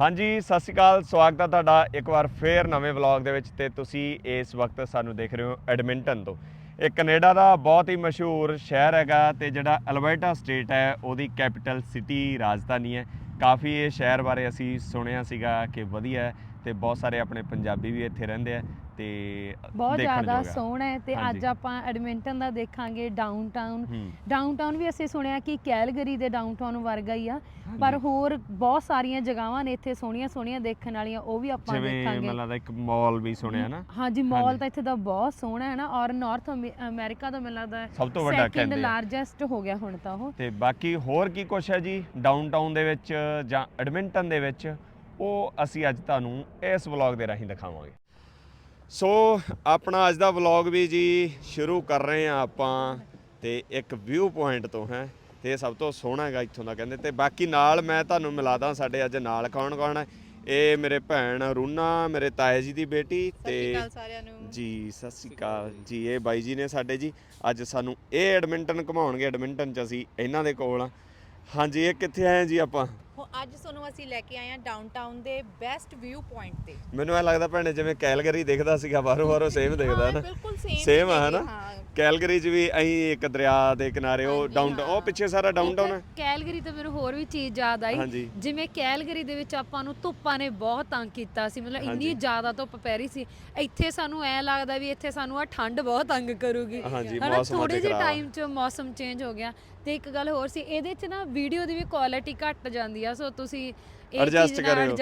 ਹਾਂਜੀ, ਸਤਿ ਸ਼੍ਰੀ ਅਕਾਲ, ਸਵਾਗਤ ਹੈ ਤੁਹਾਡਾ ਇੱਕ ਵਾਰ ਫੇਰ ਨਵੇਂ ਵਲੌਗ ਦੇ ਵਿੱਚ ਤੇ ਤੁਸੀਂ ਇਸ ਵਕਤ ਸਾਨੂੰ ਦੇਖ ਰਹੇ ਹੋ ਐਡਮਿੰਟਨ ਤੋਂ। ਇਹ ਕੈਨੇਡਾ ਦਾ ਬਹੁਤ ਹੀ ਮਸ਼ਹੂਰ ਸ਼ਹਿਰ ਹੈਗਾ ਤੇ ਜਿਹੜਾ ਅਲਬਰਟਾ ਸਟੇਟ ਹੈ, ਉਹਦੀ ਕੈਪੀਟਲ ਸਿਟੀ ਰਾਜਧਾਨੀ ਹੈ। ਕਾਫੀ ਇਹ ਸ਼ਹਿਰ ਬਾਰੇ ਅਸੀਂ ਸੁਣਿਆ ਸੀਗਾ ਕਿ ਵਧੀਆ ਹੈ ਤੇ ਬਹੁਤ ਸਾਰੇ ਆਪਣੇ ਪੰਜਾਬੀ ਵੀ ਇੱਥੇ ਰਹਿੰਦੇ ਆ। ਤੇ ਬਹੁਤ ਦੇਖਣ ਜ਼ਿਆਦਾ ਯੋਗ। ਸੋਹਣਾ ਹੈ ਤੇ ਹਾਂਜੀ। ਅੱਜ ਆਪਾਂ ਐਡਮਿੰਟਨ ਦਾ ਦੇਖਾਂਗੇ ਡਾਊਨਟਾਊਨ ਹੂੰ ਡਾਊਨਟਾਊਨ ਵੀ ਅਸੀਂ ਸੁਣਿਆ ਕਿ ਕੈਲਗਰੀ ਦੇ ਡਾਊਨਟਾਊਨ ਵਰਗਾ ਹੀ ਆ ਪਰ। ਹੋਰ ਬਹੁਤ ਸਾਰੀਆਂ ਜਗ੍ਹਾਵਾਂ ਨੇ ਇੱਥੇ ਸੋਹਣੀਆਂ ਸੋਹਣੀਆਂ ਦੇਖਣ ਵਾਲੀਆਂ ਉਹ ਵੀ ਆਪਾਂ ਜਿਵੇਂ ਦੇਖਾਂਗੇ ਮੈਨੂੰ ਲੱਗਦਾ ਇੱਕ ਮਾਲ ਵੀ ਸੁਣਿਆ ਨਾ ਹਾਂਜੀ ਮਾਲ ਹਾਂਜੀ। ਤਾਂ ਇੱਥੇ ਦਾ ਬਹੁਤ ਸੋਹਣਾ ਹੈ ਨਾ ਔਰ ਨਾਰਥ ਅਮਰੀਕਾ ਦਾ ਮੈਨੂੰ ਲੱਗਦਾ ਸਭ ਤੋਂ ਵੱਡਾ ਸੈਕਿੰਡ ਕਹਿੰਦੇ ਆ। ਲਾਰਜੈਸਟ ਹੋ ਗਿਆ ਹੁਣ ਤਾਂ ਉਹ ਤੇ ਬਾਕੀ ਹੋਰ ਕੀ ਕੁਛ ਹੈ ਜੀ ਡਾਊਨਟਾਊਨ ਦੇ ਵਿੱਚ ਜਾਂ ਐਡਮਿੰਟਨ ਦੇ ਵਿੱਚ ਉਹ ਅਸੀਂ ਅੱਜ ਤੁਹਾਨੂੰ ਇਸ ਵਲੌਗ ਦੇ ਰਾਹੀਂ ਦਿਖਾਵਾਂਗੇ ਸੋ ਆਪਣਾ ਅੱਜ ਦਾ ਵਲੌਗ ਵੀ ਜੀ ਸ਼ੁਰੂ ਕਰ ਰਹੇ ਹਾਂ ਆਪਾਂ ਤੇ ਇੱਕ ਵਿਊ ਪੁਆਇੰਟ ਤੋਂ ਹੈ ਤੇ ਇਹ ਸਭ ਤੋਂ ਸੋਹਣਾ ਹੈਗਾ ਇੱਥੋਂ ਦਾ ਕਹਿੰਦੇ ਤੇ ਬਾਕੀ ਨਾਲ ਮੈਂ ਤੁਹਾਨੂੰ ਮਿਲਾਦਾ ਸਾਡੇ ਅੱਜ ਨਾਲ ਕੌਣ ਕੌਣ ਹੈ। ਇਹ ਮੇਰੇ ਭੈਣ ਰੂਨਾ ਮੇਰੇ ਤਾਏ ਜੀ ਦੀ ਬੇਟੀ ਤੇ ਸਾਰਿਆਂ ਨੂੰ। ਜੀ ਸਤਿ ਸ਼੍ਰੀ ਅਕਾਲ। ਜੀ ਇਹ ਬਾਈ ਜੀ ਨੇ ਸਾਡੇ ਜੀ ਅੱਜ ਸਾਨੂੰ ਇਹ ਐਡਮਿੰਟਨ ਘੁਮਾਉਣਗੇ ਐਡਮਿੰਟਨ ਚ ਅਸੀਂ ਇਹਨਾਂ ਦੇ ਕੋਲ ਆ ਹਾਂਜੀ ਇਹ ਕਿੱਥੇ ਆਏ ਜੀ ਆਪਾਂ? ਅੱਜ ਤੁਹਾਨੂੰ ਅਸੀਂ ਲੈ ਕੇ ਆਏ ਹਾਂ ਡਾਊਨਟਾਊਨ ਦੇ ਬੈਸਟ ਵਿਊ ਪੁਆਇੰਟ ਤੇ ਮੈਨੂੰ ਐ ਲੱਗਦਾ ਭੈਣੇ ਜਿਵੇਂ ਕੈਲਗਰੀ ਦਿਖਦਾ ਸੀਗਾ ਬਾਹਰੋਂ ਬਾਹਰੋਂ ਸੇਮ ਦਿਖਦਾ ਹਾਂ, ਨਾ ਬਿਲਕੁਲ ਸੇਮ ਆ ਹਨਾ? ਕੈਲਗਰੀ ਚ ਵੀ ਅਹੀਂ ਇੱਕ ਦਰਿਆ ਦੇ ਕਿਨਾਰੇ ਉਹ ਡਾਊਨਟਾਊਨ ਉਹ ਹਾਂ। ਪਿੱਛੇ ਸਾਰਾ ਡਾਊਨਟਾਊਨ ਹੈ ਕੈਲਗਰੀ ਤੇ ਮੈਨੂੰ ਹੋਰ ਵੀ ਚੀਜ਼ ਯਾਦ ਆਈ ਹਾਂਜੀ। ਜਿਵੇਂ ਕੈਲਗਰੀ ਦੇ ਵਿੱਚ ਆਪਾਂ ਨੂੰ ਧੁੱਪਾਂ ਨੇ ਬਹੁਤ ਤੰਗ ਕੀਤਾ ਸੀ ਮਤਲਬ ਹਾਂਜੀ। ਇੰਨੀ ਜ਼ਿਆਦਾ ਧੁੱਪ ਪੈ ਰਹੀ ਸੀ ਇੱਥੇ ਸਾਨੂੰ ਐ ਲੱਗਦਾ ਵੀ ਇੱਥੇ ਸਾਨੂੰ ਆ ਠੰਡ ਬਹੁਤ ਤੰਗ ਕਰੂਗੀ ਹਾਂਜੀ, ਮੌਸਮ ਅੱਜ ਥੋੜੇ ਜਿਹੇ ਖਰਾਬ ਆ। ਟਾਈਮ 'ਚ ਮੌਸਮ ਚੇਂਜ ਹੋ ਗਿਆ ਤੇ ਇੱਕ ਗੱਲ ਹੋਰ ਸੀ ਇਹਦੇ 'ਚ ਨਾ ਵੀਡੀਓ ਦੀ ਵੀ ਕੁਆਲਿਟੀ ਘੱਟ ਜਾਂਦੀ ਆ ਸੋ ਤੁਸੀਂ ਇਹ ਐਡਜਸਟ ਕਰਿਓ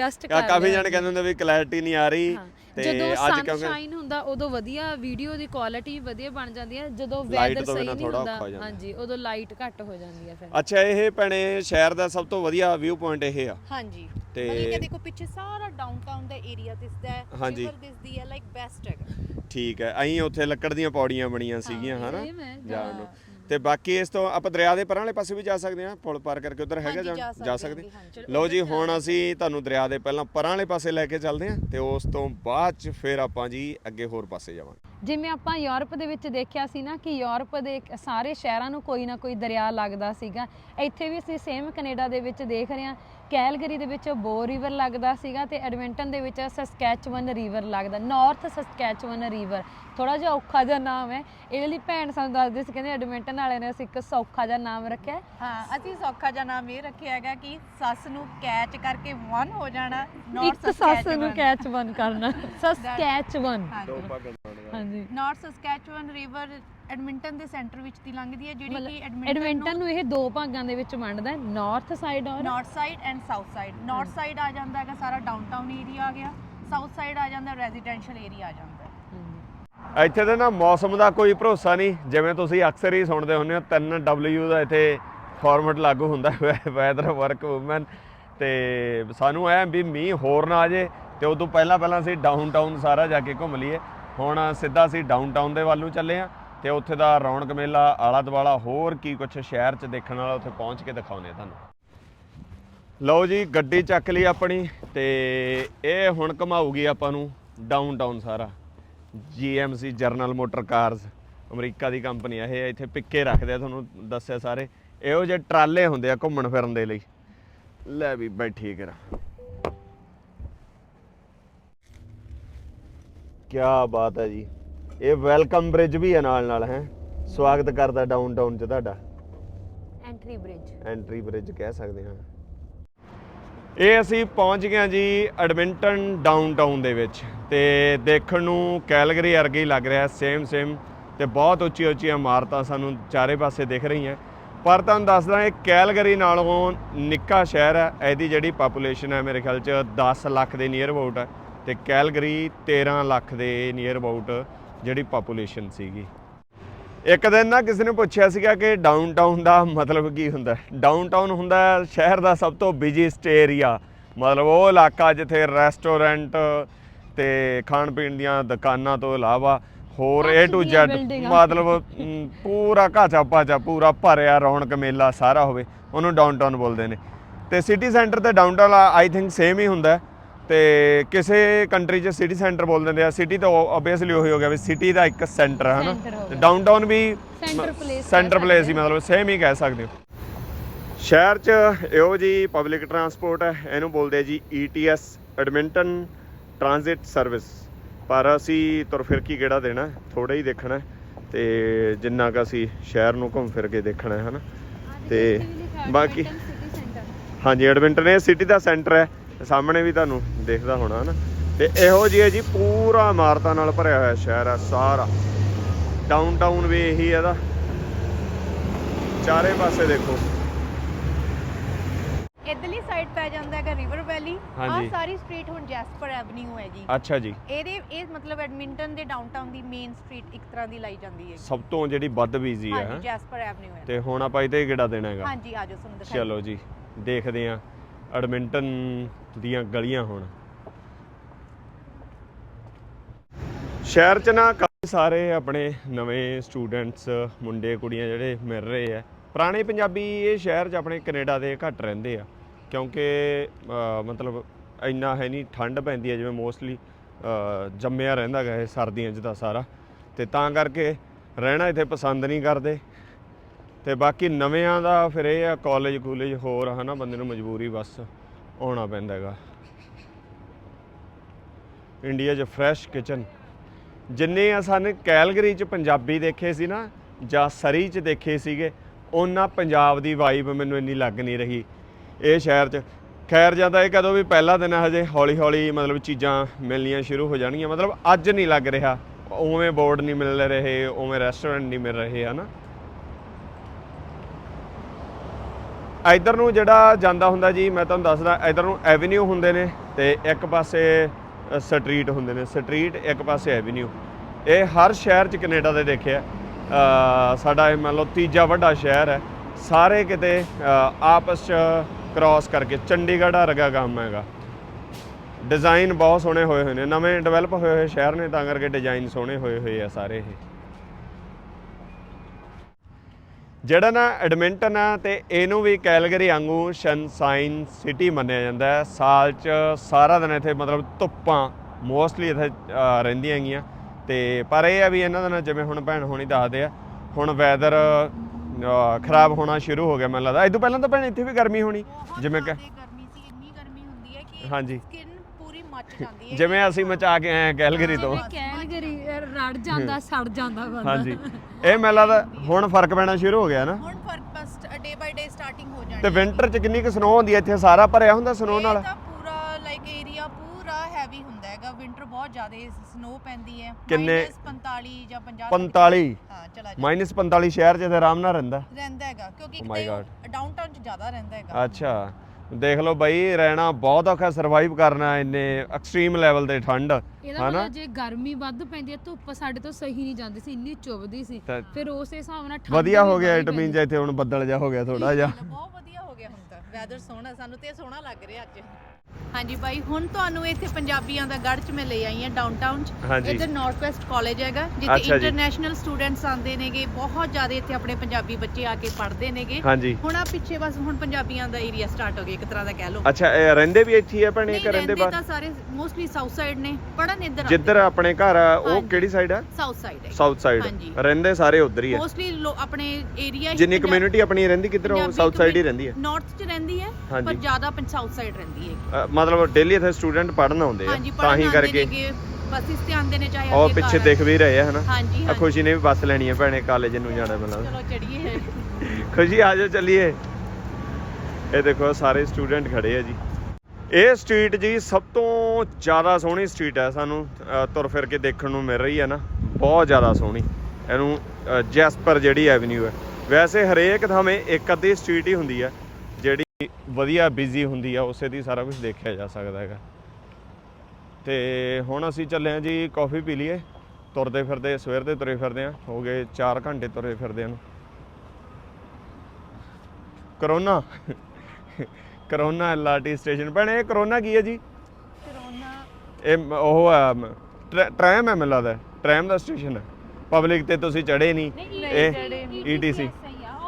ਕਾਫੀ। ਜਣੇ ਕਹਿੰਦੇ ਹੁੰਦੇ ਵੀ ਕਲੈਰਿਟੀ ਨਹੀਂ ਆ ਰਹੀ। ਤੇ ਜਦੋਂ ਅੱਜ ਸਨ ਕਿਉਂਕਿ ਸ਼ਾਈਨ ਹੁੰਦਾ ਉਦੋਂ ਵਧੀਆ ਵੀਡੀਓ ਦੀ ਕੁਆਲਿਟੀ ਵਧੀਆ ਬਣ ਜਾਂਦੀ ਹੈ ਜਦੋਂ ਵੈਦਰ ਸਹੀ ਨਹੀਂ ਹੁੰਦਾ। ਹਾਂਜੀ ਉਦੋਂ ਲਾਈਟ ਘੱਟ ਹੋ ਜਾਂਦੀ ਹੈ ਫਿਰ ਅੱਛਾ ਇਹ ਭੈਣੇ ਸ਼ਹਿਰ ਦਾ ਸਭ ਤੋਂ ਵਧੀਆ ਵਿਊ ਪੁਆਇੰਟ ਇਹ ਆ ਹਾਂਜੀ ਤੇ- ਕਿ ਦੇਖੋ ਪਿੱਛੇ ਸਾਰਾ ਡਾਊਨਟਾਊਨ ਦਾ ਏਰੀਆ ਦਿਸਦਾ ਹੈ ਹਾਂਜੀ। ਦਿਸਦੀ ਹੈ ਲਾਈਕ ਬੈਸਟ ਹੈਗਾ ਠੀਕ ਹੈ ਅਹੀਂ ਉੱਥੇ ਲੱਕੜ ਦੀਆਂ ਪੌੜੀਆਂ ਬਣੀਆਂ ਸੀਗੀਆਂ ਹਨਾ ਜਾਣ ਨੂੰ ਤੇ ਬਾਕੀ ਇਸ ਤੋਂ ਆਪਾਂ ਦਰਿਆ ਦੇ ਪਰਾਂ ਵਾਲੇ ਪਾਸੇ ਵੀ ਜਾ ਸਕਦੇ ਹਾਂ ਪੁਲ ਪਾਰ ਕਰਕੇ ਉਧਰ ਹੈਗਾ ਜਾ ਜਾ ਸਕਦੇ। ਲਓ ਜੀ ਹੁਣ ਅਸੀਂ ਤੁਹਾਨੂੰ ਦਰਿਆ ਦੇ ਪਹਿਲਾਂ ਪਰਾਂ ਵਾਲੇ ਪਾਸੇ ਲੈ ਕੇ ਚੱਲਦੇ ਹਾਂ ਤੇ ਉਸ ਤੋਂ ਬਾਅਦ ਚ ਫਿਰ ਆਪਾਂ ਜੀ ਅੱਗੇ ਹੋਰ ਪਾਸੇ ਜਾਵਾਂਗੇ। ਜਿਵੇਂ ਆਪਾਂ ਯੂਰਪ ਦੇ ਵਿੱਚ ਦੇਖਿਆ ਸੀ ਨਾ ਕਿ ਯੂਰਪ ਦੇ ਸਾਰੇ ਸ਼ਹਿਰਾਂ ਨੂੰ ਕੋਈ ਨਾ ਕੋਈ ਦਰਿਆ ਲੱਗਦਾ ਸੀਗਾ। ਇੱਥੇ ਵੀ ਅਸੀਂ ਸੇਮ ਕੈਨੇਡਾ ਦੇ ਵਿੱਚ ਦੇਖ ਰਹੇ ਹਾਂ ਕੈਲਗਰੀ ਦੇ ਵਿੱਚ ਬੋ ਰਿਵਰ ਲੱਗਦਾ ਸੀਗਾ ਤੇ ਐਡਮਿੰਟਨ ਦੇ ਵਿੱਚ ਸਸਕੈਚਵਨ ਰਿਵਰ ਲੱਗਦਾ ਨਾਰਥ ਸਸਕੈਚਵਨ ਰਿਵਰ। ਥੋੜਾ ਜਿਹਾ ਔਖਾ ਜਿਹਾ ਨਾਮ ਹੈ। ਇਹਦੇ ਲਈ ਭੈਣ ਸਾਨੂੰ ਦੱਸਦੇ ਸੀ ਕਹਿੰਦੇ ਐਡਮਿੰਟਨ ਵਾਲਿਆਂ ਨੇ ਅਸੀਂ ਇੱਕ ਸੌਖਾ ਜਿਹਾ ਨਾਮ ਰੱਖਿਆ। ਹਾਂ ਅਸੀਂ ਸੌਖਾ ਜਿਹਾ ਨਾਮ ਇਹ ਰੱਖਿਆ ਹੈਗਾ ਕਿ ਸੱਸ ਨੂੰ ਕੈਚ ਕਰਕੇ ਵਨ ਹੋ ਜਾਣਾ not ਇੱਕ ਸੱਸ ਨੂੰ। ਕੈਚ ਬਨ ਕਰਨਾ। ਸਸਕੈਚਵਨ। ਹਾਂਜੀ। ਨਾਰਥ ਸਸਕੈਚੁਅਨ ਰਿਵਰ ਐਡਮਿੰਟਨ ਦੇ ਸੈਂਟਰ ਵਿੱਚ ਦੀ ਲੰਘਦੀ ਹੈ ਜਿਹੜੀ ਕਿ ਐਡਮਿੰਟਨ ਨੂੰ ਇਹ ਦੋ ਭਾਗਾਂ ਦੇ ਵਿੱਚ ਵੰਡਦਾ ਹੈ ਨਾਰਥ ਸਾਈਡ ਔਰ north side and south side north side ਆ ਜਾਂਦਾ ਹੈਗਾ ਸਾਰਾ ਡਾਊਨਟਾਊਨ ਏਰੀਆ ਆ ਗਿਆ। ਸਾਊਥ ਸਾਈਡ ਆ ਜਾਂਦਾ ਰੈਜ਼ੀਡੈਂਸ਼ੀਅਲ ਏਰੀਆ ਆ ਜਾਂਦਾ। ਇੱਥੇ ਤੇ ਨਾ ਮੌਸਮ ਦਾ ਕੋਈ ਭਰੋਸਾ ਨਹੀਂ ਜਿਵੇਂ ਤੁਸੀਂ ਅਕਸਰ ਹੀ ਸੁਣਦੇ ਹੁੰਦੇ ਹੋ 3W ਦਾ ਇੱਥੇ ਫਾਰਮੈਟ ਲਾਗੂ ਹੁੰਦਾ ਵੈਦਰ ਵਰਕ ਵੂਮਨ ਤੇ ਸਾਨੂੰ ਐ ਵੀ ਮੀਂਹ ਹੋਰ ਨਾ ਆ ਜੇ ਤੇ ਉਦੋਂ ਪਹਿਲਾਂ ਪਹਿਲਾਂ ਅਸੀਂ ਡਾਊਨਟਾਊਨ ਸਾਰਾ ਜਾ ਕੇ ਘੁੰਮ ਲਈਏ। ਹੁਣ ਸਿੱਧਾ ਅਸੀਂ ਡਾਊਨਟਾਊਨ ਦੇ ਵੱਲ ਨੂੰ ਚੱਲੇ ਆ। ਤੇ ਉੱਥੇ ਦਾ ਰੌਣਕ ਮੇਲਾ ਆਲਾ ਦੁਆਲਾ ਹੋਰ ਕੀ ਕੁਛ ਸ਼ਹਿਰ ਚ ਦੇਖਣ ਵਾਲਾ ਉੱਥੇ ਪਹੁੰਚ ਕੇ ਦਿਖਾਉਂਦੇ ਆ ਤੁਹਾਨੂੰ। ਲਓ ਜੀ, ਗੱਡੀ ਚੱਕ ਲਈ ਆਪਣੀ ਤੇ ਇਹ ਹੁਣ ਘਮਾਊਗੀ ਆਪਾਂ ਨੂੰ ਡਾਊਨ ਟਾਊਨ ਸਾਰਾ GMC general motor cars America ਦੀ ਕੰਪਨੀ ਆ ਇਹ, ਇੱਥੇ ਪਿੱਕੇ ਰੱਖਦੇ ਆ ਤੁਹਾਨੂੰ ਦੱਸਿਆ ਸਾਰੇ। ਇਹੋ ਜਿਹੇ ਟਰਾਲੇ ਹੁੰਦੇ ਆ ਘੁੰਮਣ ਫਿਰਨ ਦੇ ਲਈ। ਲੈ ਵੀ ਬੈਠੀ ਕਰਾ। ਕੀ ਬਾਤ ਹੈ ਜੀ। ਇਹ ਵੈਲਕਮ ਬ੍ਰਿਜ ਵੀ ਹੈ ਨਾਲ ਨਾਲ ਹੈ। ਸਵਾਗਤ ਕਰਦਾ ਡਾਊਨਟਾਊਨ ਚ ਤੁਹਾਡਾ। ਐਂਟਰੀ ਬ੍ਰਿਜ ਐਂਟਰੀ ਬ੍ਰਿਜ ਕਹਿ ਸਕਦੇ ਹਾਂ। ਇਹ ਅਸੀਂ ਪਹੁੰਚ ਗਏ ਹਾਂ ਜੀ ਐਡਮਿੰਟਨ ਡਾਊਨਟਾਊਨ ਦੇ ਵਿੱਚ ਤੇ ਦੇਖਣ ਨੂੰ ਕੈਲਗਰੀ ਵਰਗਾ ਹੀ ਲੱਗ ਰਿਹਾ ਸੇਮ ਸੇਮ ਤੇ ਬਹੁਤ ਉੱਚੀ ਉੱਚੀਆਂ ਇਮਾਰਤਾਂ ਸਾਨੂੰ ਚਾਰੇ ਪਾਸੇ ਦਿਖ ਰਹੀਆਂ। ਪਰ ਤੁਹਾਨੂੰ ਦੱਸਦਾ ਇਹ ਕੈਲਗਰੀ ਨਾਲੋਂ ਨਿੱਕਾ ਸ਼ਹਿਰ ਹੈ। ਇਹਦੀ ਜਿਹੜੀ ਪਾਪੂਲੇਸ਼ਨ ਹੈ ਮੇਰੇ ਖਿਆਲ ਚ 10 ਲੱਖ ਦੇ ਨੀਅਰ ਅਬਾਊਟ ਹੈ। ਤੇ ਕੈਲਗਰੀ 13 ਲੱਖ ਦੇ ਨੀਅਰ ਅਬਾਊਟ ਜਿਹੜੀ ਪਾਪੂਲੇਸ਼ਨ ਸੀਗੀ ਇੱਕ ਦਿਨ ਨਾ ਕਿਸੇ ਨੇ ਪੁੱਛਿਆ ਸੀਗਾ ਕਿ ਡਾਊਨਟਾਊਨ ਦਾ ਮਤਲਬ ਕੀ ਹੁੰਦਾ ਡਾਊਨਟਾਊਨ ਹੁੰਦਾ ਹੈ ਸ਼ਹਿਰ ਦਾ ਸਭ ਤੋਂ ਬਿਜੀਸਟ ਏਰੀਆ ਮਤਲਬ ਉਹ ਇਲਾਕਾ ਜਿੱਥੇ ਰੈਸਟੋਰੈਂਟ ਤੇ ਖਾਣ ਪੀਣ ਦੀਆਂ ਦੁਕਾਨਾਂ ਤੋਂ ਇਲਾਵਾ ਹੋਰ A to Z। ਮਤਲਬ ਪੂਰਾ ਘਾਚਾ ਪਾਚਾ ਪੂਰਾ ਭਰਿਆ ਰੌਣਕ ਮੇਲਾ ਸਾਰਾ ਹੋਵੇ ਉਹਨੂੰ ਡਾਊਨਟਾਊਨ ਬੋਲਦੇ ਨੇ ਤੇ ਸਿਟੀ ਸੈਂਟਰ ਤੇ ਡਾਊਨਟਾਊਨ ਆਈ ਥਿੰਕ ਸੇਮ ਹੀ ਹੁੰਦਾ। ਤੇ ਕਿਸੇ ਕੰਟਰੀ 'ਚ ਸਿਟੀ ਸੈਂਟਰ ਬੋਲ ਦਿੰਦੇ ਆ ਸਿਟੀ ਤਾਂ ਆਬਵੀਅਸਲੀ ਉਹੀ ਹੋ ਗਿਆ ਵੀ ਸਿਟੀ ਦਾ ਇੱਕ ਸੈਂਟਰ ਹੈ Center ਹੋ ਹਨਾ ਗਿਆ। ਡਾਊਨਟਾਊਨ ਵੀ Center place ਕਹਿ ਸੈਂਟਰ ਪਲੇਸ ਹੀ ਮਤਲਬ ਸੇਮ ਹੀ ਕਹਿ ਸਕਦੇ ਹੋ। ਸ਼ਹਿਰ 'ਚ ਇਹੋ ਜੀ ਪਬਲਿਕ ਟਰਾਂਸਪੋਰਟ ਹੈ ਇਹਨੂੰ ਬੋਲਦੇ ਆ ਜੀ ETS ਐਡਮਿੰਟਨ ਟ੍ਰਾਂਜ਼ਿਟ ਸਰਵਿਸ ਪਰ ਅਸੀਂ ਤੁਰ ਫਿਰ ਕੀ ਕਿਹੜਾ ਦੇਣਾ? ਥੋੜਾ ਹੀ ਦੇਖਣਾ ਹੈ ਤੇ ਜਿੰਨਾ ਕੁ ਅਸੀਂ ਸ਼ਹਿਰ ਨੂੰ ਘੁੰਮ ਫਿਰ ਕੇ ਦੇਖਣਾ ਹੈ ਹਨਾ? ਤੇ ਬਾਕੀ ਹਾਂਜੀ ਐਡਮਿੰਟਨ ਇਹ ਸਿਟੀ ਦਾ ਸੈਂਟਰ ਹੈ। ਸਾਹਮਣੇ ਵੀ ਤੁਹਾਨੂੰ ਦੇਖਦਾ ਹੋਣਾ ਹਨਾ? ਤੇ ਇਹੋ ਜਿਹੀ ਹੈ ਜੀ ਪੂਰਾ ਇਮਾਰਤਾਂ ਨਾਲ ਭਰਿਆ ਹੋਇਆ ਸ਼ਹਿਰ ਹੈ ਸਾਰਾ। ਡਾਊਨਟਾਊਨ ਵੀ ਇਹੀ ਹੈ ਇਹਦਾ। ਚਾਰੇ ਪਾਸੇ ਦੇਖੋ। ਇਧਰਲੀ ਸਾਈਡ ਪੈ ਜਾਂਦਾ ਹੈਗਾ ਰਿਵਰ ਵੈਲੀ ਹਾਂਜੀ। ਆ ਸਾਰੀ ਸਟਰੀਟ ਹੁਣ ਜੈਸਪਰ ਐਵਨਿਊ ਹੈ ਜੀ। ਅੱਛਾ ਜੀ। ਇਹਦੇ ਇਹ ਮਤਲਬ ਐਡਮਿੰਟਨ ਦੇ ਡਾਊਨਟਾਊਨ ਦੀ ਮੇਨ ਸਟਰੀਟ ਇੱਕ ਤਰ੍ਹਾਂ ਦੀ ਲਾਈ ਜਾਂਦੀ ਹੈ ਸਭ ਤੋਂ ਜਿਹੜੀ ਵੱਧ ਬੀਜ਼ੀ ਹੈ ਹਾਂਜੀ ਹੈਂ। ਜੈਸਪਰ ਐਵਨਿਊ ਹੈ। ਤੇ ਹੁਣ ਆਪਾਂ ਇਹਦੇ ਕਿਹੜਾ ਦੇਣਾ ਹੈਗਾ? ਹਾਂਜੀ ਆਜੋ ਤੁਹਾਨੂੰ ਦਿਖਾਈ ਚਲੋ ਜੀ ਦੇਖਦੇ ਆਂ ਐਡਮਿੰਟਨ ਦੀਆਂ ਗਲੀਆਂ ਹੋਣ। ਸ਼ਹਿਰ 'ਚ ਨਾ ਕਾਫੀ ਸਾਰੇ ਆਪਣੇ ਨਵੇਂ ਸਟੂਡੈਂਟਸ, ਮੁੰਡੇ, ਕੁੜੀਆਂ ਜਿਹੜੇ ਮਿਲ ਰਹੇ ਆ। ਪੁਰਾਣੇ ਪੰਜਾਬੀ ਇਹ ਸ਼ਹਿਰ 'ਚ ਆਪਣੇ ਕੈਨੇਡਾ ਦੇ ਘੱਟ ਰਹਿੰਦੇ ਆ। ਕਿਉਂਕਿ ਮਤਲਬ ਇੰਨਾ ਹੈ ਨਹੀਂ, ਠੰਡ ਪੈਂਦੀ ਹੈ ਜਿਵੇਂ ਮੋਸਟਲੀ ਜੰਮਿਆ ਰਹਿੰਦਾ ਗਾ ਇਹ ਸਰਦੀਆਂ 'ਚ ਤਾਂ ਸਾਰਾ। ਤੇ ਤਾਂ ਕਰਕੇ ਰਹਿਣਾ ਇੱਥੇ ਪਸੰਦ ਨਹੀਂ ਕਰਦੇ। ਤੇ ਬਾਕੀ ਨਵਿਆਂ ਦਾ ਫਿਰ ਇਹ ਆ ਕਾਲਜ ਕੂਲਜ ਹੋਰ ਹਨਾ, ਬੰਦੇ ਨੂੰ ਮਜਬੂਰੀ ਬਸ। ਆਉਣਾ ਪੈਂਦਾ ਹੈਗਾ। ਇੰਡੀਆ 'ਚ ਫਰੈਸ਼ ਕਿਚਨ ਜਿੰਨੇ ਆ ਸਾਨੂੰ ਕੈਲਗਰੀ 'ਚ ਪੰਜਾਬੀ ਦੇਖੇ ਸੀ ਨਾ, ਜਾਂ ਸਰੀ 'ਚ ਦੇਖੇ ਸੀਗੇ, ਉਹਨਾਂ ਪੰਜਾਬ ਦੀ ਵਾਈਬ ਮੈਨੂੰ ਇੰਨੀ ਲੱਗ ਨਹੀਂ ਰਹੀ। ਇਹ ਸ਼ਹਿਰ 'ਚ, ਖੈਰ ਜਾਂਦਾ ਇਹ ਕਦੋਂ ਵੀ ਪਹਿਲਾ ਦਿਨ ਆ ਹਜੇ ਹੌਲੀ ਹੌਲੀ ਮਤਲਬ ਚੀਜ਼ਾਂ ਮਿਲਣੀਆਂ ਸ਼ੁਰੂ ਹੋ ਜਾਣਗੀਆਂ। ਮਤਲਬ ਅੱਜ ਨਹੀਂ ਲੱਗ ਰਿਹਾ। ਉਵੇਂ ਬੋਰਡ ਨਹੀਂ ਮਿਲ ਰਹੇ, ਉਵੇਂ ਰੈਸਟੋਰੈਂਟ ਨਹੀਂ ਮਿਲ ਰਹੇ, ਹਨਾ। ਇਧਰ ਨੂੰ ਜਿਹੜਾ ਜਾਂਦਾ ਹੁੰਦਾ ਜੀ, ਮੈਂ ਤੁਹਾਨੂੰ ਦੱਸਦਾ, ਇਧਰ ਨੂੰ ਐਵਨਿਊ ਹੁੰਦੇ ਨੇ ਤੇ ਇੱਕ ਪਾਸੇ ਸਟਰੀਟ ਹੁੰਦੇ ਨੇ। ਸਟਰੀਟ ਇੱਕ ਪਾਸੇ ਐਵਨਿਊ ਇਹ ਹਰ ਸ਼ਹਿਰ ਚ ਕੈਨੇਡਾ ਦੇ ਦੇਖਿਆ ਸਾਡਾ ਇਹ ਮੰਨ ਲਓ ਤੀਜਾ ਵੱਡਾ ਸ਼ਹਿਰ ਹੈ। ਸਾਰੇ ਕਿਤੇ ਆਪਸ ਚ ਕ੍ਰਾਸ ਕਰਕੇ, ਚੰਡੀਗੜ੍ਹ ਆ ਵਰਗਾ ਕੰਮ ਹੈਗਾ। ਡਿਜ਼ਾਈਨ ਬਹੁਤ ਸੋਹਣੇ ਹੋਏ ਹੋਏ ਨੇ। ਨਵੇਂ ਡਿਵੈਲਪ ਹੋਏ ਹੋਏ ਸ਼ਹਿਰ ਨੇ, ਤਾਂ ਕਰਕੇ ਡਿਜ਼ਾਈਨ ਸੋਹਣੇ ਹੋਏ ਹੋਏ ਆ ਸਾਰੇ ਇਹ। ਜਿਹੜਾ ਨਾ ਐਡਮਿੰਟਨ ਆ ਤੇ ਇਹਨੂੰ ਵੀ ਕੈਲਗਰੀ ਵਾਂਗੂ ਸਨਸਾਈਨ ਸਿਟੀ ਮੰਨਿਆ ਜਾਂਦਾ ਹੈ। ਸਾਲ 'ਚ ਸਾਰਾ ਦਿਨ ਇੱਥੇ ਮਤਲਬ ਧੁੱਪਾਂ ਮੋਸਟਲੀ ਇੱਥੇ ਰਹਿੰਦੀਆਂ ਹੈਗੀਆਂ। ਤੇ ਪਰ ਇਹ ਆ ਵੀ ਇਹਨਾਂ ਦਾ ਨਾ ਜਿਵੇਂ ਹੁਣ ਭੈਣ ਹੋਣੀ ਦੱਸਦੇ ਆ ਹੁਣ ਵੈਦਰ ਖਰਾਬ ਹੋਣਾ ਸ਼ੁਰੂ ਹੋ ਗਿਆ ਮੈਨੂੰ ਲੱਗਦਾ। ਇਹ ਤੋਂ ਪਹਿਲਾਂ ਤਾਂ ਭੈਣ ਇੱਥੇ ਵੀ ਗਰਮੀ ਹੋਣੀ ਜਿਵੇਂ ਕਿ ਜ਼ਿਆਦਾ ਗਰਮੀ ਸੀ ਇੰਨੀ ਗਰਮੀ ਹੁੰਦੀ ਹੈ ਕਿ ਹਾਂਜੀ। ਸਕਿਨ ਪੂਰੀ ਮੱਚ ਜਾਂਦੀ ਹੈ। ਜਿਵੇਂ ਅਸੀਂ ਮਚਾ ਕੇ ਆਏ ਹਾਂ ਕੈਲਗਰੀ ਤੋਂ। ਜਿਵੇਂ ਕੈਲਗਰੀ ਰੜ ਜਾਂਦਾ ਸੜ ਜਾਂਦਾ ਬੰਦਾ। ਹਾਂਜੀ। ਇਹ ਮੈਨੂੰ ਲੱਗਦਾ ਹੁਣ ਫ਼ਰਕ ਪੈਣਾ ਸ਼ੁਰੂ ਹੋ ਗਿਆ ਨਾ। ਹੁਣ ਫ਼ਰਕ ਬਸ ਡੇ ਬਾਈ ਡੇ ਸਟਾਰਟਿੰਗ ਹੋ ਜਾਣੀ ਤੇ ਵਿੰਟਰ 'ਚ ਕਿੰਨੀ ਕੁ ਸਨੋ ਹੁੰਦੀ ਹੈ ਇੱਥੇ ਸਾਰਾ ਭਰਿਆ ਹੁੰਦਾ ਸਨੋ ਨਾਲ? ਇਹ ਤਾਂ ਪੂਰਾ ਲਾਈਕ ਏਰੀਆ ਪੂਰਾ ਹੈਵੀ ਹੁੰਦਾ ਹੈਗਾ। ਵਿੰਟਰ ਬਹੁਤ ਜ਼ਿਆਦਾ ਸਨੋ ਪੈਂਦੀ ਹੈ। ਕਿੰਨੇ? minus 45 ਜਾਂ 50 45 ਹਾਂ ਚਲਾ ਜਾ ਮਾਈਨਸ 45 ਸ਼ਹਿਰ 'ਚ ਤੇ ਆਰਾਮ ਨਾਲ ਰਹਿੰਦਾ। ਰਹਿੰਦਾ ਹੈਗਾ ਕਿਉਂਕਿ Oh my ਡਾਊਨਟਾਊਨ ਚ ਜ਼ਿਆਦਾ ਰਹਿੰਦਾ ਹੈਗਾ। ਅੱਛਾ। ਦੇਖ ਲਓ ਬਾਈ ਰਹਿਣਾ ਬਹੁਤ ਔਖਾ ਸਰਵਾਈਵ ਕਰਨਾ ਇੰਨੇ ਐਕਸਟ੍ਰੀਮ ਲੈਵਲ ਤੇ ਠੰਡ ਇਹਦਾ ਹਨਾ? ਮਤਲਬ ਜੇ ਗਰਮੀ ਵੱਧ ਪੈਂਦੀ ਹੈ ਧੁੱਪ ਸਾਡੇ ਤੋਂ ਸਹੀ ਨਹੀਂ ਜਾਂਦੀ ਸੀ ਇੰਨੀ ਚੁੱਭਦੀ ਸੀ। ਤਾਂ ਫਿਰ ਉਸੇ ਹਿਸਾਬ ਨਾਲ ਠੰਡ ਵਧੀਆ ਵੀ ਹੋ ਗਿਆ ਇਟ ਮੀਨ ਪੈਂਦੀ। ਇੱਥੇ ਹੁਣ ਬੱਦਲ ਜਾ ਹੋ ਗਿਆ ਥੋੜਾ ਜਿਹਾ। ਬਹੁਤ ਵਧੀਆ ਹੋ ਵੈਦਰ ਸੋਹਣਾ ਸਾਨੂੰ ਤੇ ਸੋਹਣਾ ਲੱਗ ਰਿਹਾ ਅੱਜ। ਹਾਂਜੀ ਬਾਈ ਹੁਣ ਤੁਹਾਨੂੰ ਇੱਥੇ ਪੰਜਾਬੀਆਂ ਦਾ ਗੜ੍ਹ ਚ ਮੈਂ ਲੈ ਆਈ ਹਾਂ ਡਾਊਨਟਾਊਨ ਚ। ਹਾਂਜੀ। ਇੱਧਰ ਨਾਰਥ ਵੈਸਟ ਕਾਲਜ ਹੈਗਾ ਅੱਛਾ ਜਿੱਥੇ ਜੀ। ਇੰਟਰਨੈਸ਼ਨਲ ਸਟੂਡੈਂਟਸ ਆਉਂਦੇ ਨੇਗੇ ਬਹੁਤ ਜ਼ਿਆਦਾ ਇੱਥੇ ਆਪਣੇ ਪੰਜਾਬੀ ਬੱਚੇ ਆ ਕੇ ਪੜ੍ਹਦੇ ਨੇਗੇ। ਹਾਂਜੀ। ਹੁਣ ਆ ਪਿੱਛੇ ਬਸ ਹੁਣ ਪੰਜਾਬੀਆਂ ਦਾ ਏਰੀਆ ਸਟਾਰਟ ਹੋ ਗਿਆ ਇੱਕ ਤਰ੍ਹਾਂ ਦਾ ਕਹਿ ਲਓ। ਅੱਛਾ ਇਹ ਰਹਿੰਦੇ ਵੀ ਇੱਥੇ ਹੀ ਆ ਭੈਣੇ ਨਹੀਂ ਕਿ ਰਹਿੰਦੇ ਰਹਿੰਦੇ ਬਾਹਰ? ਤਾਂ ਸਾਰੇ ਮੋਸਟਲੀ ਸਾਊਥ ਸਾਈਡ ਨੇ ਪੜਨ ਇੱਧਰ ਜਿੱਧਰ ਆਪਣੇ ਘਰ ਆ ਉਹ ਹਾਂਜੀ। ਕਿਹੜੀ ਸਾਈਡ ਆ? ਸਾਊਥ ਸਾਈਡ ਹੈ ਸਾਊਥ ਸਾਈਡ ਹਾਂਜੀ। ਰਹਿੰਦੇ ਸਾਰੇ ਉਧਰ ਹੀ ਆ। ਮੋਸਟਲੀ ਆਪਣੇ ਏਰੀਆ ਜਿੰਨੀ ਕਮਿਊਨਿਟੀ ਆਪਣੀ ਰਹਿੰਦੀ ਕਿੱਧਰ ਉਹ ਸਾਊਥ ਸਾਈਡ ਹੀ ਰਹਿੰਦੀ ਹੈ ਨਾਰਥ ਚ ਰਹਿੰਦੀ ਹੈ ਹਾਂਜੀ। ਪਰ ਜ਼ਿਆਦਾ ਪੰ ਸਾਊਥ ਸਾਈਡ ਰਹਿੰਦੀ ਹੈ ਅ, ਮਤਲਬ ਡੇਲੀ ਇੱਥੇ ਸਟੂਡੈਂਟ ਪੜਨ ਆਉਂਦੇ ਆ ਹਾਂਜੀ ਤਾਂ ਹੀ ਕਰਕੇ। ਬੱਸਿਸ ਤੇ ਆਉਂਦੇ ਨੇ ਚਾਹੇ ਉਹ ਅੱਗੇ ਪਿੱਛੇ ਘਰ ਦਿਖ ਵੀ ਰਹੇ ਆ ਹਨਾ? ਹਾਂਜੀ ਆ ਹਾਂਜੀ। ਖੁਸ਼ੀ ਨੇ ਵੀ ਬੱਸ ਲੈਣੀ ਹੈ ਭੈਣੇ ਕਾਲਜ ਨੂੰ ਜਾਣਾ ਮੈਨੂੰ ਚਲੋ ਚੜੀਏ ਖੁਸ਼ੀ ਆ ਜਾਓ ਚੱਲੀਏ। ਇਹ ਦੇਖੋ ਸਾਰੇ ਸਟੂਡੈਂਟ ਖੜੇ ਆ ਜੀ। ਇਹ ਸਟਰੀਟ ਜੀ ਸਭ ਤੋਂ ਜ਼ਿਆਦਾ ਸੋਹਣੀ ਸਟਰੀਟ ਹੈ ਸਾਨੂੰ ਅ, ਤੁਰ ਫਿਰ ਕੇ ਦੇਖਣ ਨੂੰ ਮਿਲ ਰਹੀ ਹੈ ਨਾ। ਬਹੁਤ ਜ਼ਿਆਦਾ ਸੋਹਣੀ। ਇਹਨੂੰ ਅ, ਜੈਸਪਰ ਜਿਹੜੀ ਐਵਨਿਊ ਹੈ ਵੈਸੇ ਹਰੇਕ ਥਾਵੇਂ ਇੱਕ ਅੱਧੀ ਸਟਰੀਟ ਹੀ ਹੁੰਦੀ ਹੈ ਜਿਹੜੀ ਵਧੀਆ ਬਿਜ਼ੀ ਹੁੰਦੀ ਆ ਉਸੇ ਦੀ ਸਾਰਾ ਕੁਝ ਦੇਖਿਆ ਜਾ ਸਕਦਾ ਹੈਗਾ। ਤੇ ਹੁਣ ਅਸੀਂ ਚੱਲੇ ਹਾਂ ਜੀ ਕਾਫੀ ਪੀ ਲਈਏ। ਤੁਰਦੇ ਫਿਰਦੇ ਸਵੇਰ ਦੇ ਤੁਰੇ ਫਿਰਦੇ ਆ ਹੋ ਗਏ 4 ਘੰਟੇ ਤੁਰੇ ਫਿਰਦੇ ਨੂੰ ਕਰੋਨਾ। ਕਰੋਨਾ ਐਲਆਰਟੀ ਸਟੇਸ਼ਨ ਭੈਣੇ ਇਹ ਕਰੋਨਾ ਕੀ ਹੈ ਜੀ? ਕਰੋਨਾ। ਇਹ ਉਹ ਆ ਟ੍ਰੈਮ ਹੈ ਮੈਨੂੰ ਲੱਗਦਾ। ਟ੍ਰੈਮ ਦਾ ਸਟੇਸ਼ਨ ਹੈ। ਪਬਲਿਕ ਤੇ ਤੁਸੀਂ ਚੜੇ ਨਹੀਂ। ਇਹ ਈਟੀਸੀ